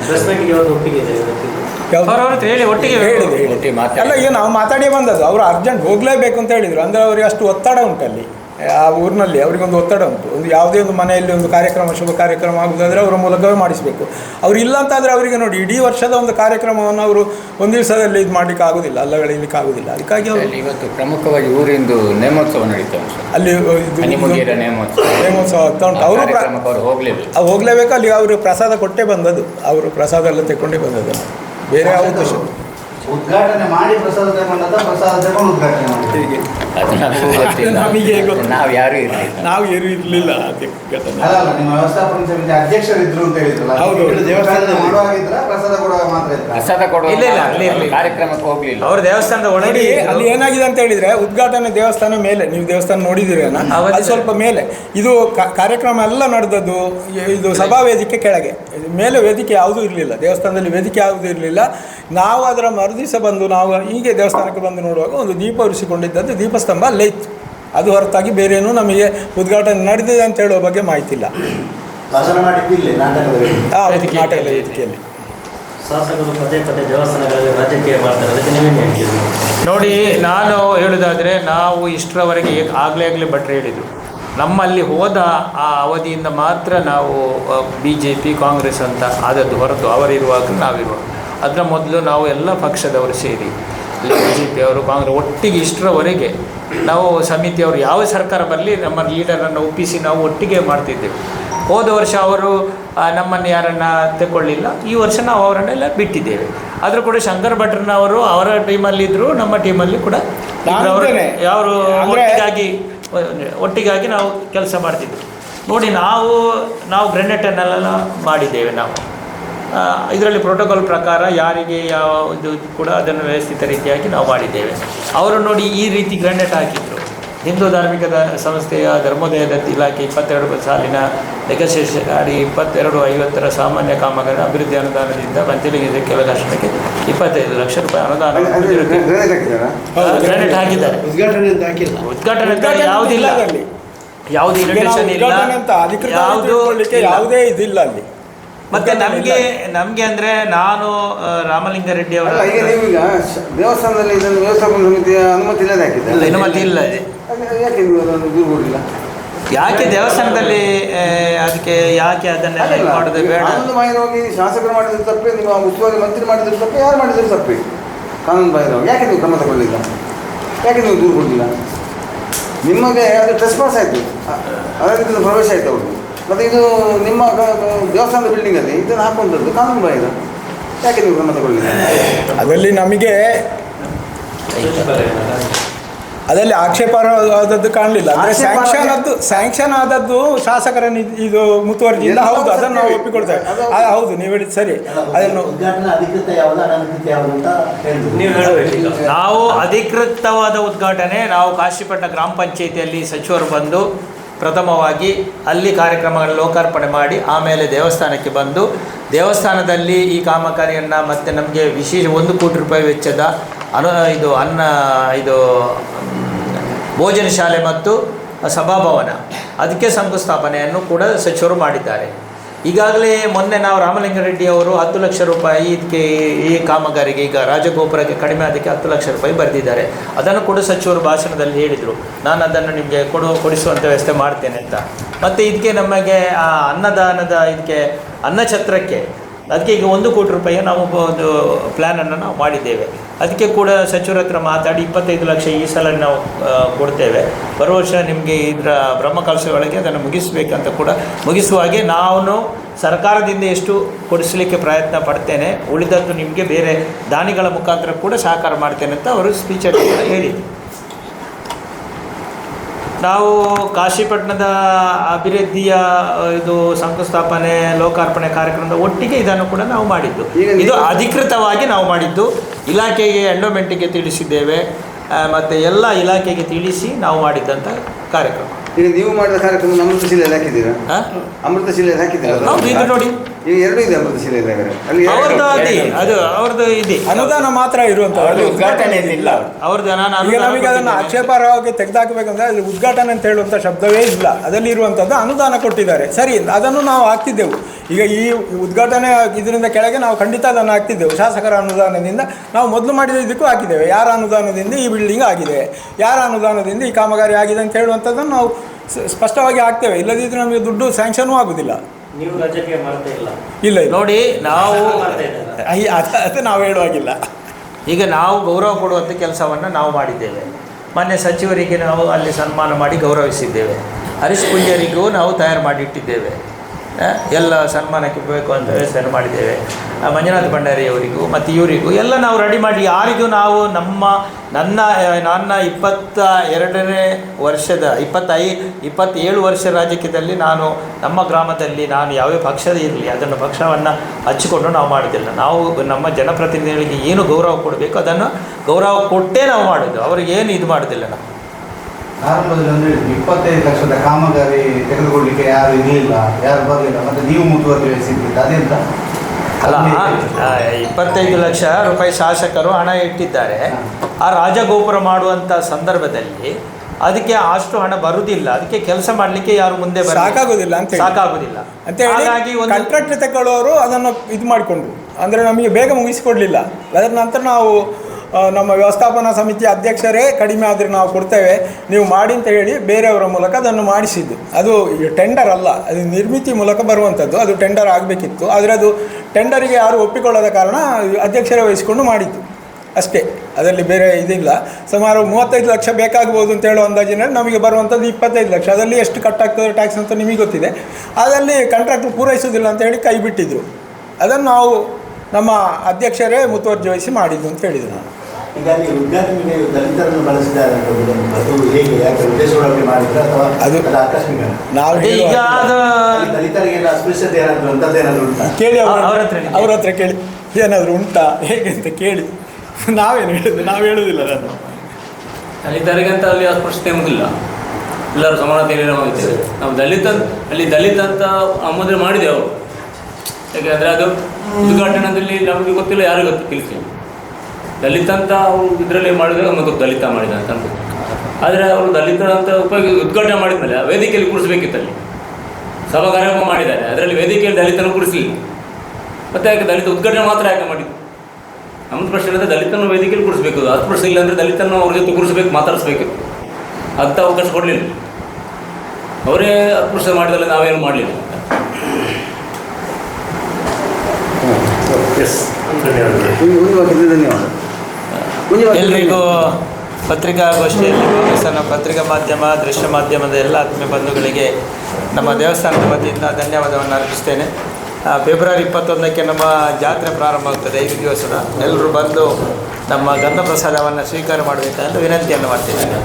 ಹೇಳಿದೆ ಅಲ್ಲ ಈಗ ನಾವು ಮಾತಾಡಿ ಬಂದದ್ದು. ಅವರು ಅರ್ಜೆಂಟ್ ಹೋಗಲೇಬೇಕು ಅಂತ ಹೇಳಿದರು. ಅಂದರೆ ಅವರಿಗೆ ಅಷ್ಟು ಒತ್ತಡ ಉಂಟಲ್ಲಿ. ಆ ಊರಿನಲ್ಲಿ ಅವರಿಗೊಂದು ಒತ್ತಡ ಉಂಟು. ಒಂದು ಯಾವುದೇ ಒಂದು ಮನೆಯಲ್ಲಿ ಒಂದು ಕಾರ್ಯಕ್ರಮ ಶುಭ ಕಾರ್ಯಕ್ರಮ ಆಗುವುದಾದರೆ ಅವರ ಮೂಲಕವೇ ಮಾಡಿಸಬೇಕು. ಅವ್ರು ಇಲ್ಲ ಅಂತಾದರೆ ಅವರಿಗೆ ನೋಡಿ ಇಡೀ ವರ್ಷದ ಒಂದು ಕಾರ್ಯಕ್ರಮವನ್ನು ಅವರು ಒಂದು ದಿವಸದಲ್ಲಿ ಇದು ಮಾಡಲಿಕ್ಕೆ ಆಗೋದಿಲ್ಲ ಅಲ್ಲಗಳಿಲಿಕ್ಕೆ ಆಗೋದಿಲ್ಲ. ಅದಕ್ಕಾಗಿ ಅವರು ಇವತ್ತು ಪ್ರಮುಖವಾಗಿ ಊರಿಂದು ನೇಮೋತ್ಸವ ನಡೀತಾ ಅಲ್ಲಿ ಇದು ನೇಮೋತ್ಸವ. ನೇಮೋತ್ಸವ ಆಗ್ತಾ ಉಂಟು. ಅವರು ಹೋಗ್ಲೇಬೇಕು. ಹೋಗ್ಲೇಬೇಕು ಅಲ್ಲಿ ಅವರು ಪ್ರಸಾದ ಕೊಟ್ಟೇ ಬಂದದ್ದು. ಅವರು ಪ್ರಸಾದ ಎಲ್ಲ ತೆಕೊಂಡೇ ಬಂದದ್ದು. ಬೇರೆ ಯಾವ ಉದ್ದೇಶ ಉದ್ಘಾಟನೆ ಮಾಡಿ ಪ್ರಸಾದ ತಗೊಂಡ ಪ್ರಸಾದ ತಗೊಂಡು ಉದ್ಘಾಟನೆ ಮಾಡಿ. ಹೀಗೆ. ಅದು ನಮಗೂ ಗೊತ್ತಿಲ್ಲ. ನಮಗೆ ಗೊತ್ತು. ನಾವು ಯಾರು ಇರಲಿಲ್ಲ. ನಾವು ಏನು ಇರಲಿಲ್ಲ ಪ್ರಸಾದ ಕೊಡುವಾಗ ಮಾತ್ರ ಪ್ರಸಾದ ಕೊಡುವ ಇಲ್ಲ, ಇಲ್ಲ, ಅಲ್ಲಿ ಕಾರ್ಯಕ್ರಮಕ್ಕೆ ಹೋಗ್ಲಿಲ್ಲ. ಅವ್ರ ದೇವಸ್ಥಾನದ ಒಳಗೆ ಅಲ್ಲಿ ಏನಾಗಿದೆ ಅಂತ ಹೇಳಿದ್ರೆ ಉದ್ಘಾಟನೆ ದೇವಸ್ಥಾನ ಮೇಲೆ ನೀವು ದೇವಸ್ಥಾನ ನೋಡಿದಿರಿ ಅದು ಸ್ವಲ್ಪ ಮೇಲೆ. ಇದು ಕಾರ್ಯಕ್ರಮ ಎಲ್ಲ ನಡೆದದ್ದು ಇದು ಸಭಾ ವೇದಿಕೆ ಕೆಳಗೆ. ಮೇಲೆ ವೇದಿಕೆ ಯಾವುದೂ ಇರಲಿಲ್ಲ. ದೇವಸ್ಥಾನದಲ್ಲಿ ವೇದಿಕೆ ಯಾವುದೂ ಇರಲಿಲ್ಲ. ನಾವು ಅದರ ಮರುದಿವಸ ಬಂದು ನಾವು ಹೀಗೆ ದೇವಸ್ಥಾನಕ್ಕೆ ಬಂದು ನೋಡುವಾಗ ಒಂದು ದೀಪ ಉರಿಸಿಕೊಂಡಿದ್ದದ್ದು ದೀಪಸ್ತಂಭ ಅಲ್ಲೇ ಇತ್ತು ಅದು ಹೊರತಾಗಿ ಬೇರೇನು ನಮಗೆ ಉದ್ಘಾಟನೆ ನಡೆದಿದೆ ಅಂತ ಹೇಳುವ ಬಗ್ಗೆ ಮಾಹಿತಿ ಇಲ್ಲ ನಾಟಕ. ವೇದಿಕೆಯಲ್ಲಿ. ಶಾಸಕರು ಪದೇ ಪದೇ ದೇವಸ್ಥಾನಗಳಲ್ಲಿ ರಾಜಕೀಯ ಮಾಡ್ತಾರೆ. ಅದಕ್ಕೆ ನೀವೇನು ನೋಡಿ ನಾನು ಹೇಳೋದಾದರೆ ನಾವು ಇಷ್ಟರವರೆಗೆ ಆಗಲೇ ಆಗಲೇ ಭಟ್ರು ಹೇಳಿದರು. ನಮ್ಮಲ್ಲಿ ಹೋದ ಆ ಅವಧಿಯಿಂದ ಮಾತ್ರ ನಾವು ಬಿ ಜೆ ಪಿ ಕಾಂಗ್ರೆಸ್ ಅಂತ ಆದದ್ದು ಹೊರತು ಅವರಿರುವಾಗ ನಾವಿರುವ ಅದರ ಮೊದಲು ನಾವು ಎಲ್ಲ ಪಕ್ಷದವರು ಸೇರಿ ಬಿ ಅವರು ಕಾಂಗ್ರೆಸ್ ಒಟ್ಟಿಗೆ ಇಷ್ಟರವರೆಗೆ ನಾವು ಸಮಿತಿಯವರು ಯಾವ ಸರ್ಕಾರ ಬರಲಿ ನಮ್ಮ ಲೀಡರನ್ನು ಒಪ್ಪಿಸಿ ನಾವು ಒಟ್ಟಿಗೆ ಮಾಡ್ತಿದ್ದೆವು. ಹೋದ ವರ್ಷ ಅವರು ನಮ್ಮನ್ನು ಯಾರನ್ನ ತಗೊಳ್ಳಿಲ್ಲ ಈ ವರ್ಷ ನಾವು ಅವರನ್ನೆಲ್ಲ ಬಿಟ್ಟಿದ್ದೇವೆ. ಆದರೂ ಕೂಡ ಶಂಕರ್ ಭಟ್ರನವರು ಅವರ ಟೀಮಲ್ಲಿ ಇದ್ದರು ನಮ್ಮ ಟೀಮಲ್ಲಿ ಕೂಡ. ಅವರು ಒಟ್ಟಿಗಾಗಿ ಒಟ್ಟಿಗಾಗಿ ನಾವು ಕೆಲಸ ಮಾಡ್ತಿದ್ವಿ ನೋಡಿ ನಾವು ನಾವು ಗ್ರೆನೇಟನ್ನೆಲ್ಲ ಮಾಡಿದ್ದೇವೆ ನಾವು. ಇದರಲ್ಲಿ ಪ್ರೋಟೋಕಾಲ್ ಪ್ರಕಾರ ಯಾರಿಗೆ ಯಾವ ಇದು ಕೂಡ ಅದನ್ನು ವ್ಯವಸ್ಥಿತ ರೀತಿಯಾಗಿ ನಾವು ಮಾಡಿದ್ದೇವೆ. ಅವರು ನೋಡಿ ಈ ರೀತಿ ಗ್ರಾನೇಟ್ ಹಾಕಿದ್ರು. ಹಿಂದೂ ಧಾರ್ಮಿಕ ದ- ಸಂಸ್ಥೆಯ ಧರ್ಮೋದಯದ ಇಲಾಖೆ ಇಪ್ಪತ್ತೆರಡು ಸಾಲಿನ ನೆಗೋಸಿಯೇಷನ್ ಅಡಿ ಇಪ್ಪತ್ತೆರಡು ಐವತ್ತರ ಸಾಮಾನ್ಯ ಕಾಮಗಾರಿ ಅಭಿವೃದ್ಧಿ ಅನುದಾನದಿಂದ ಪಂಚಲಿಂಗದ ಕೆಲವು ಲಕ್ಷಕ್ಕೆ ಇಪ್ಪತ್ತೈದು ಲಕ್ಷ ರೂಪಾಯಿ ಅನುದಾನ ಗ್ರಾನೇಟ್ ಹಾಕಿದ್ದಾರೆ? ಉದ್ಘಾಟನೆ ಯಾವುದಿಲ್ಲ. ಇಲ್ಲದಲ್ಲಿ. ಯಾವುದು ಈಗ ಇಲ್ಲ. ಅಂತ ಅಧಿಕೃತ ಯಾವುದು ಯಾವುದೇ ಯಾವುದೇ ಇದಿಲ್ಲ ಅಲ್ಲಿ. ಮತ್ತೆ ನಮಗೆ ನಮಗೆ ಅಂದ್ರೆ ನಾನು ರಾಮಲಿಂಗ ರೆಡ್ಡಿ ಅವರ ಈಗ ನೀವೀಗ ದೇವಸ್ಥಾನದಲ್ಲಿ ಇದನ್ನು ವ್ಯವಸ್ಥಾಪನ ಸಮಿತಿಯ ಅನುಮತಿ ಇಲ್ಲದೆ ಹಾಕಿದ್ದಾರೆ ಅನುಮತಿ ಇಲ್ಲ. ಯಾಕೆ ನೀವು ಅದನ್ನು ದೂರ ಕೊಡಲಿಲ್ಲ ಯಾಕೆ ದೇವಸ್ಥಾನದಲ್ಲಿ ಅದಕ್ಕೆ ಯಾಕೆ ಅದನ್ನೆಲ್ಲ ಮಾಡೋದು ಬೇಡ? ಕಾನೂನು ಬಾಹಿರವಾಗಿ ಶಾಸಕರು ಮಾಡಿದ್ರು ತಪ್ಪೆ ನೀವು ಉಸ್ತುವಾರಿ ಮಂತ್ರಿ ಮಾಡಿದ್ರು ತಪ್ಪೆ ಯಾರು ಮಾಡಿದ್ರು ತಪ್ಪೆ? ಕಾನೂನು ಬಾಹಿರವಾಗಿ. ಯಾಕೆ ನೀವು ಕ್ರಮ ತಗೊಳ್ಳಿಲ್ಲ? ಯಾಕೆ ನೀವು ದೂರ ಕೊಡಲಿಲ್ಲ ನಿಮಗೆ ಅದು ಟ್ರೆಸ್ ಪಾಸ್ ಆಯಿತು ಅದರಿಂದ ಪ್ರವೇಶ ಆಯಿತು ಅವರು ಮತ್ತು ಇದು ನಿಮ್ಮ ದೇವಸ್ಥಾನದ ಬಿಲ್ಡಿಂಗಲ್ಲಿ ಇದನ್ನು ಹಾಕುವಂಥದ್ದು ಕಾನೂನು ಬಾಹಿರ. ಯಾಕೆ ನೀವು ಕ್ರಮ ತಗೊಳ್ಳಿಲ್ಲ ಅದರಲ್ಲಿ ನಮಗೆ ಅದರಲ್ಲಿ ಆದದ್ದು ಕಾಣಲಿಲ್ಲ. ಅಂದ್ರೆ ಸ್ಯಾಂಕ್ಷನ್ ಆದ್ದು ಸ್ಯಾಂಕ್ಷನ್ ಆದದ್ದು ಶಾಸಕರ ನಿಧಿ- ಇದು ಮುತುವರ್ಜಿ ಹೌದು ಅದನ್ನು ನಾವು ಒಪ್ಪಿಕೊಳ್ತೇವೆ. ಒಪ್ಪಿಕೊಡ್ತೇವೆ ಅದು- ಹೌದು ನೀವು ಹೇಳಿದ್ದು ಸರಿ. ಅದನ್ನು ನೀವು ಅಧಿಕೃತವಾದ ಉದ್ಘಾಟನೆ ನಾವು ಕಾಶಿಪಟ್ಟಣ ಗ್ರಾಮ ಪಂಚಾಯಿತಿಯಲ್ಲಿ ಸಚಿವರು ಬಂದು ಪ್ರಥಮವಾಗಿ ಅಲ್ಲಿ ಕಾರ್ಯಕ್ರಮಗಳನ್ನು ಲೋಕಾರ್ಪಣೆ ಮಾಡಿ ಆಮೇಲೆ ದೇವಸ್ಥಾನಕ್ಕೆ ಬಂದು ದೇವಸ್ಥಾನದಲ್ಲಿ ಈ ಕಾಮಗಾರಿಯನ್ನು ಮತ್ತು ನಮಗೆ ವಿಶೇಷ ಒಂದು ಕೋಟಿ ರೂಪಾಯಿ ವೆಚ್ಚದ ಅನು ಇದು ಅನ್ನ ಇದು ಭೋಜನ ಶಾಲೆ ಮತ್ತು ಸಭಾಭವನ. ಅದಕ್ಕೆ ಶಂಕುಸ್ಥಾಪನೆಯನ್ನು ಕೂಡ ಸಚಿವರು ಮಾಡಿದ್ದಾರೆ. ಈಗಾಗಲೇ ಮೊನ್ನೆ ನಾವು ರಾಮಲಿಂಗಾರೆಡ್ಡಿ ಅವರು ಹತ್ತು ಲಕ್ಷ ರೂಪಾಯಿ ಇದಕ್ಕೆ ಈ ಕಾಮಗಾರಿಗೆ ಈಗ ರಾಜಗೋಪುರಕ್ಕೆ ಕಡಿಮೆ ಅದಕ್ಕೆ ಹತ್ತು ಲಕ್ಷ ರೂಪಾಯಿ ಬರೆದಿದ್ದಾರೆ. ಅದನ್ನು ಕೂಡ ಸಚಿವರು ಭಾಷಣದಲ್ಲಿ ಹೇಳಿದರು. ನಾನು ಅದನ್ನು ನಿಮಗೆ ಕೊಡು ಕೊಡಿಸುವಂಥ ವ್ಯವಸ್ಥೆ ಮಾಡ್ತೇನೆ ಅಂತ. ಮತ್ತು ಇದಕ್ಕೆ ನಮಗೆ ಆ ಅನ್ನದಾನದ ಇದಕ್ಕೆ ಅನ್ನಛತ್ರಕ್ಕೆ ಅದಕ್ಕೆ ಈಗ ಒಂದು ಕೋಟಿ ರೂಪಾಯಿಯ ನಾವು ಒಂದು ಪ್ಲ್ಯಾನನ್ನು ನಾವು ಮಾಡಿದ್ದೇವೆ. ಅದಕ್ಕೆ ಕೂಡ ಸಚಿವರ ಹತ್ರ ಮಾತಾಡಿ ಇಪ್ಪತ್ತೈದು ಲಕ್ಷ ಈ ಸಲ ನಾವು ಕೊಡ್ತೇವೆ. ಬರುವ ವರ್ಷ ನಿಮಗೆ ಇದರ ಬ್ರಹ್ಮಕಲಶಗಳಿಗೆ ಅದನ್ನು ಮುಗಿಸಬೇಕಂತ ಕೂಡ ಮುಗಿಸುವ ಹಾಗೆ ನಾನು ಸರ್ಕಾರದಿಂದ ಎಷ್ಟು ಕೊಡಿಸಲಿಕ್ಕೆ ಪ್ರಯತ್ನ ಪಡ್ತೇನೆ ಉಳಿದದ್ದು ನಿಮಗೆ ಬೇರೆ ದಾನಿಗಳ ಮುಖಾಂತರ ಕೂಡ ಸಹಕಾರ ಮಾಡ್ತೇನೆ ಅಂತ ಅವರು ಸ್ಪೀಚಲ್ಲಿ ಹೇಳಿದರು. ನಾವು ಕಾಶಿಪಟ್ಟಣದ ಅಭಿವೃದ್ಧಿಯ ಇದು ಶಂಕುಸ್ಥಾಪನೆ ಲೋಕಾರ್ಪಣೆ ಕಾರ್ಯಕ್ರಮದ ಒಟ್ಟಿಗೆ ಇದನ್ನು ಕೂಡ ನಾವು ಮಾಡಿದ್ದು. ಇದು ಅಧಿಕೃತವಾಗಿ ನಾವು ಮಾಡಿದ್ದು. ಇಲಾಖೆಗೆ ಎಂಡೋಮೆಂಟಿಗೆ ತಿಳಿಸಿದ್ದೇವೆ. ಮತ್ತು ಎಲ್ಲ ಇಲಾಖೆಗೆ ತಿಳಿಸಿ ನಾವು ಮಾಡಿದ್ದಂಥ ಕಾರ್ಯಕ್ರಮ. ಈಗ ನೀವು ಮಾಡಿದ ಕಾರ್ಯಕ್ರಮ ಅಮೃತ ಶಿಲೆಯಲ್ಲಿ ಹಾಕಿದ್ದೀರಾ? ಅಮೃತ ಶಿಲೆಯಲ್ಲಿ ಹಾಕಿದ್ದೀರಾ ಹೌದು ಇದು ನೋಡಿ. ಈಗ ಎರಡು ಇದೆ ಅಲ್ಲಿ ಅವ್ರದ್ದು ಅದೇ ಅದು ಅವ್ರದ್ದು ಇದೆ. ಅನುದಾನ ಮಾತ್ರ ಇರುವಂತ ಉದ್ಘಾಟನೆ ಇಲ್ಲ ಅವ್ರದ್ದು. ನಾನು ಈಗ ನಮಗೆ ಅದನ್ನು. ಆಕ್ಷೇಪಾರ್ಹವಾಗಿ ತೆಗೆದಾಕಬೇಕಂದ್ರೆ ಅಲ್ಲಿ ಉದ್ಘಾಟನೆ ಅಂತ ಹೇಳುವಂಥ ಶಬ್ದವೇ ಇಲ್ಲ. ಅದರಲ್ಲಿ ಇರುವಂಥದ್ದು ಅನುದಾನ ಕೊಟ್ಟಿದ್ದಾರೆ. ಸರಿ ಅದನ್ನು ನಾವು ಹಾಕ್ತಿದ್ದೆವು. ಈಗ ಈ ಉದ್ಘಾಟನೆ ಇದರಿಂದ ಕೆಳಗೆ ನಾವು ಖಂಡಿತ ಅದನ್ನು ಹಾಕ್ತಿದ್ದೆವು. ಶಾಸಕರ ಅನುದಾನದಿಂದ ನಾವು ಮೊದಲು ಮಾಡಿದ ಇದಕ್ಕೂ ಹಾಕಿದ್ದೇವೆ. ಯಾರ ಅನುದಾನದಿಂದ ಈ ಬಿಲ್ಡಿಂಗ್ ಆಗಿದೆ? ಯಾರ ಅನುದಾನದಿಂದ ಈ ಕಾಮಗಾರಿ ಆಗಿದೆ ಅಂತ ಹೇಳುವಂಥದ್ದನ್ನು ನಾವು ಸ- ಸ್ಪಷ್ಟವಾಗಿ ಹಾಕ್ತೇವೆ. ಇಲ್ಲದಿದ್ದರೆ ನಮಗೆ ದುಡ್ಡು ಸ್ಯಾಂಕ್ಷನೂ ಆಗುದಿಲ್ಲ. ನೀವು ಮಾಡ್ತಾ ಇಲ್ಲ. ನೋಡಿ ನಾವು ಅಯ್ಯ, ಅದ- ನಾವು ಹೇಳುವಾಗಿಲ್ಲ. ಈಗ ನಾವು ಗೌರವ ಕೊಡುವಂಥ ಕೆಲಸವನ್ನು ನಾವು ಮಾಡಿದ್ದೇವೆ. ಮೊನ್ನೆ ಸಚಿವರಿಗೆ ನಾವು ಅಲ್ಲಿ ಸನ್ಮಾನ ಮಾಡಿ ಗೌರವಿಸಿದ್ದೇವೆ. ಹರೀಶ್ ಪುಂಜರಿಗೂ ನಾವು ತಯಾರು ಮಾಡಿಟ್ಟಿದ್ದೇವೆ. ಎಲ್ಲ ಸನ್ಮಾನಕ್ಕೆ ಬೇಕು ಅಂತ ವ್ಯವಸ್ಥೆಯನ್ನು ಮಾಡಿದ್ದೇವೆ. ಮಂಜುನಾಥ್ ಭಂಡಾರಿಯವರಿಗೂ ಮತ್ತು ಇವರಿಗೂ ಎಲ್ಲ ನಾವು ರೆಡಿ ಮಾಡಿ, ಯಾರಿಗೂ ನಾವು ನಮ್ಮ, ನನ್ನ ನನ್ನ ಇಪ್ಪತ್ತ ಎರಡನೇ ವರ್ಷದ, ಇಪ್ಪತ್ತೈ, ಇಪ್ಪತ್ತೇಳು ವರ್ಷ ರಾಜಕೀಯದಲ್ಲಿ ನಾನು, ನಮ್ಮ ಗ್ರಾಮದಲ್ಲಿ ನಾನು ಯಾವ್ಯಾವ ಪಕ್ಷದ ಇರಲಿ, ಅದನ್ನು ಪಕ್ಷವನ್ನು ಹಚ್ಚಿಕೊಂಡು ನಾವು ಮಾಡೋದಿಲ್ಲ ನಾವು ನಮ್ಮ ಜನಪ್ರತಿನಿಧಿಗಳಿಗೆ ಏನು ಗೌರವ ಕೊಡಬೇಕು, ಅದನ್ನು ಗೌರವ ಕೊಟ್ಟೇ ನಾವು ಮಾಡೋದು ಅವ್ರಿಗೆ ಏನು ಇದು ಮಾಡೋದಿಲ್ಲ ನಾವು. ಆರಂಭದಲ್ಲಿ ಅಂದ್ರೆ ಇಪ್ಪತ್ತೈದು ಲಕ್ಷದ ಕಾಮಗಾರಿ ತೆಗೆದುಕೊಳ್ಳಿಕ್ಕೆ ಯಾರು ಇರಲಿಲ್ಲ ಯಾರು ಬರಲಿಲ್ಲ ಮತ್ತೆ ನೀವು ಮುತುವರ್ಜಿ ವಹಿಸಿದ್ದಿಲ್ಲ ಅದೆಂತ? ಅಲ್ಲ ಆ, ಇಪ್ಪತ್ತೈದು ಲಕ್ಷ ರೂಪಾಯಿ ಶಾಸಕರು ಹಣ ಇಟ್ಟಿದ್ದಾರೆ. ಆ ರಾಜಗೋಪುರ ಮಾಡುವಂಥ ಸಂದರ್ಭದಲ್ಲಿ ಅದಕ್ಕೆ ಅಷ್ಟು ಹಣ ಬರುವುದಿಲ್ಲ ಅದಕ್ಕೆ ಕೆಲಸ ಮಾಡಲಿಕ್ಕೆ ಯಾರು ಮುಂದೆ ಬರಕಾಗೋದಿಲ್ಲ ಸಾಕಾಗುದಿಲ್ಲ ಅಂತ ಹೇಳಿ. ಸಾಕಾಗುದಿಲ್ಲ. ಅಂತ ಹಾಗಾಗಿ ಹೇಳಿ ಒಂದು ಕಾಂಟ್ರಾಕ್ಟ್ ತಗೊಳ್ಳೋರು ಅದನ್ನು ಇದು ಮಾಡಿಕೊಂಡ್ರು. ಅಂದ್ರೆ ನಮಗೆ ಬೇಗ ಮುಗಿಸಿಕೊಡ್ಲಿಲ್ಲ. ಅದರ ನಂತರ ನಾವು ನಮ್ಮ ವ್ಯವಸ್ಥಾಪನಾ ಸಮಿತಿ ಅಧ್ಯಕ್ಷರೇ ಕಡಿಮೆ ಆದರೆ ನಾವು ಕೊಡ್ತೇವೆ. ನೀವು ಮಾಡಿ ಅಂತ ಹೇಳಿ ಬೇರೆಯವರ ಮೂಲಕ ಅದನ್ನು ಮಾಡಿಸಿದ್ದು. ಅದು ಟೆಂಡರ್ ಅಲ್ಲ, ಅದು ನಿರ್ಮಿತಿ ಮೂಲಕ ಬರುವಂಥದ್ದು ಅದು ಟೆಂಡರ್ ಆಗಬೇಕಿತ್ತು. ಆದರೆ ಅದು ಟೆಂಡರಿಗೆ ಯಾರು ಒಪ್ಪಿಕೊಳ್ಳದ ಕಾರಣ ಅಧ್ಯಕ್ಷರೇ ವಹಿಸಿಕೊಂಡು ಮಾಡಿದ್ದು. ಅಷ್ಟೇ, ಅದರಲ್ಲಿ ಬೇರೆ ಇದಿಲ್ಲ. ಸುಮಾರು ಮೂವತ್ತೈದು ಲಕ್ಷ ಬೇಕಾಗ್ಬೋದು ಅಂತ ಹೇಳೋ ಅಂದಾಜಿನಲ್ಲಿ ನಮಗೆ ಬರುವಂಥದ್ದು ಇಪ್ಪತ್ತೈದು ಲಕ್ಷ. ಅದರಲ್ಲಿ ಎಷ್ಟು ಕಟ್ಟಾಗ್ತದೆ ಟ್ಯಾಕ್ಸ್ ಅಂತ ನಿಮಗೆ ಗೊತ್ತಿದೆ. ಅದರಲ್ಲಿ ಕಾಂಟ್ರಾಕ್ಟ್ ಪೂರೈಸೋದಿಲ್ಲ ಅಂತ ಹೇಳಿ ಕೈ ಬಿಟ್ಟಿದ್ದರು ಅದನ್ನು ನಾವು ನಮ್ಮ ಅಧ್ಯಕ್ಷರೇ ಮುತುವರ್ಜಿ ವಹಿಸಿ ಮಾಡಿದ್ದು ಅಂತ ಹೇಳಿದ್ರು ನಾನು. ಈಗ ಅಲ್ಲಿ ಉದ್ಘಾಟನೆಗೆ ದಲಿತರನ್ನು ಬಳಸಿದ್ದಾರೆ ಅಂತ ಅದು ಹೇಗೆ ಯಾಕೆ ಉದ್ದೇಶವಾಗಿ ಮಾಡಿದ್ರೆ ಅಥವಾ ಅದು- ಆಕಸ್ಮಿಕ? ನಾವು ಈಗ ದಲಿತರಿಗೆ ಅಸ್ಪೃಶ್ಯತೆ ಏನಾದ್ರು ಅಂತದ್ದೇನಾದ್ರು ಉಂಟಾ? ಕೇಳಿ ಅವ್ರ ಹತ್ರ. ಅವ್ರ ಹತ್ರ ಕೇಳಿ. ಏನಾದರೂ ಉಂಟಾ? ಹೇಗೆ ಅಂತ ಕೇಳಿ. ನಾವೇನು ಹೇಳುದು? ನಾವು ಹೇಳುದಿಲ್ಲ ನಾನು. ದಲಿತರಿಗೆ ಅಂತ ಅಲ್ಲಿ ಅಸ್ಪೃಶ್ಯತೆ ಎಂಬುದಿಲ್ಲ ಎಲ್ಲರೂ ಸಮಾನತೆ ನಾವು ಇದ್ದೇವೆ ನಾವು ದಲಿತ ಅಲ್ಲಿ ದಲಿತ ಅಂತ ಅಮ್ಮದ್ರೆ ಮಾಡಿದೆ ಅವರು. ಯಾಕೆಂದರೆ ಅದು ಉದ್ಘಾಟನೆಯಲ್ಲಿ ನಮಗೆ ಗೊತ್ತಿಲ್ಲ ಯಾರಿಗೂ ಗೊತ್ತು ತಿಳಿಸಿ ದಲಿತ ಅಂತ ಅವರು ಇದರಲ್ಲಿ ಮಾಡಿದ್ರೆ ಮತ್ತು ಗೊತ್ತು ದಲಿತ ಮಾಡಿದ ಅಂತ ಅನ್ಬೋದು ಆದರೆ ಅವರು ದಲಿತ ಅಂತ ಉಪಯೋಗ ಉದ್ಘಾಟನೆ ಮಾಡಿದ್ಮೇಲೆ ಆ ವೇದಿಕೆಯಲ್ಲಿ ಕೂರಿಸ್ಬೇಕಿತ್ತು ಅಲ್ಲಿ ಸಭಾ ಕಾರ್ಯಕ್ರಮ ಮಾಡಿದ್ದಾರೆ. ಅದರಲ್ಲಿ ವೇದಿಕೆಯಲ್ಲಿ ದಲಿತನ ಕೂರಿಸಲಿಲ್ಲ. ಮತ್ತೆ ಯಾಕೆ ದಲಿತ ಉದ್ಘಾಟನೆ ಮಾತ್ರ ಯಾಕೆ ಮಾಡಿದ್ದು? ನಮ್ಮ ಪ್ರಶ್ನೆ ಅಂದರೆ ದಲಿತನ ವೇದಿಕೆಯಲ್ಲಿ ಕೂರಿಸ್ಬೇಕು. ಪ್ರಶ್ನೆ ಇಲ್ಲ ಅಂದರೆ ದಲಿತನ ಅವ್ರ ಜೊತೆ ಕೂರಿಸಬೇಕು ಮಾತಾಡಿಸ್ಬೇಕು. ಅಂತ ಅವಕಾಶ ಕೊಡಲಿಲ್ಲ. ಅವರೇ ಅಸ್ಪೃಶ್ಯ ಮಾಡಿದಲ್ಲ ನಾವೇನು ಮಾಡಲಿಲ್ಲ. ಎಸ್ ಧನ್ಯವಾದಗಳು. ಧನ್ಯವಾದ ಎಲ್ರಿಗೂ ಪತ್ರಿಕಾಗೋಷ್ಠಿಯಲ್ಲಿ ಸಣ್ಣ ಪತ್ರಿಕಾ ಮಾಧ್ಯಮ ದೃಶ್ಯ ಮಾಧ್ಯಮದ ಎಲ್ಲ ಆತ್ಮೀಯ ಬಂಧುಗಳಿಗೆ ನಮ್ಮ ದೇವಸ್ಥಾನದ ವತಿಯಿಂದ ಧನ್ಯವಾದವನ್ನು ಅರ್ಪಿಸ್ತೇನೆ. ಫೆಬ್ರವರಿ ಇಪ್ಪತ್ತೊಂದಕ್ಕೆ ನಮ್ಮ ಜಾತ್ರೆ ಪ್ರಾರಂಭ ಆಗ್ತದೆ ಐದು ದಿವಸದ. ಎಲ್ಲರೂ ಬಂದು ನಮ್ಮ ಗಂಧ ಪ್ರಸಾದವನ್ನು ಸ್ವೀಕಾರ ಮಾಡಬೇಕೆಂದು ವಿನಂತಿಯನ್ನು ಮಾಡ್ತಿದ್ದೇನೆ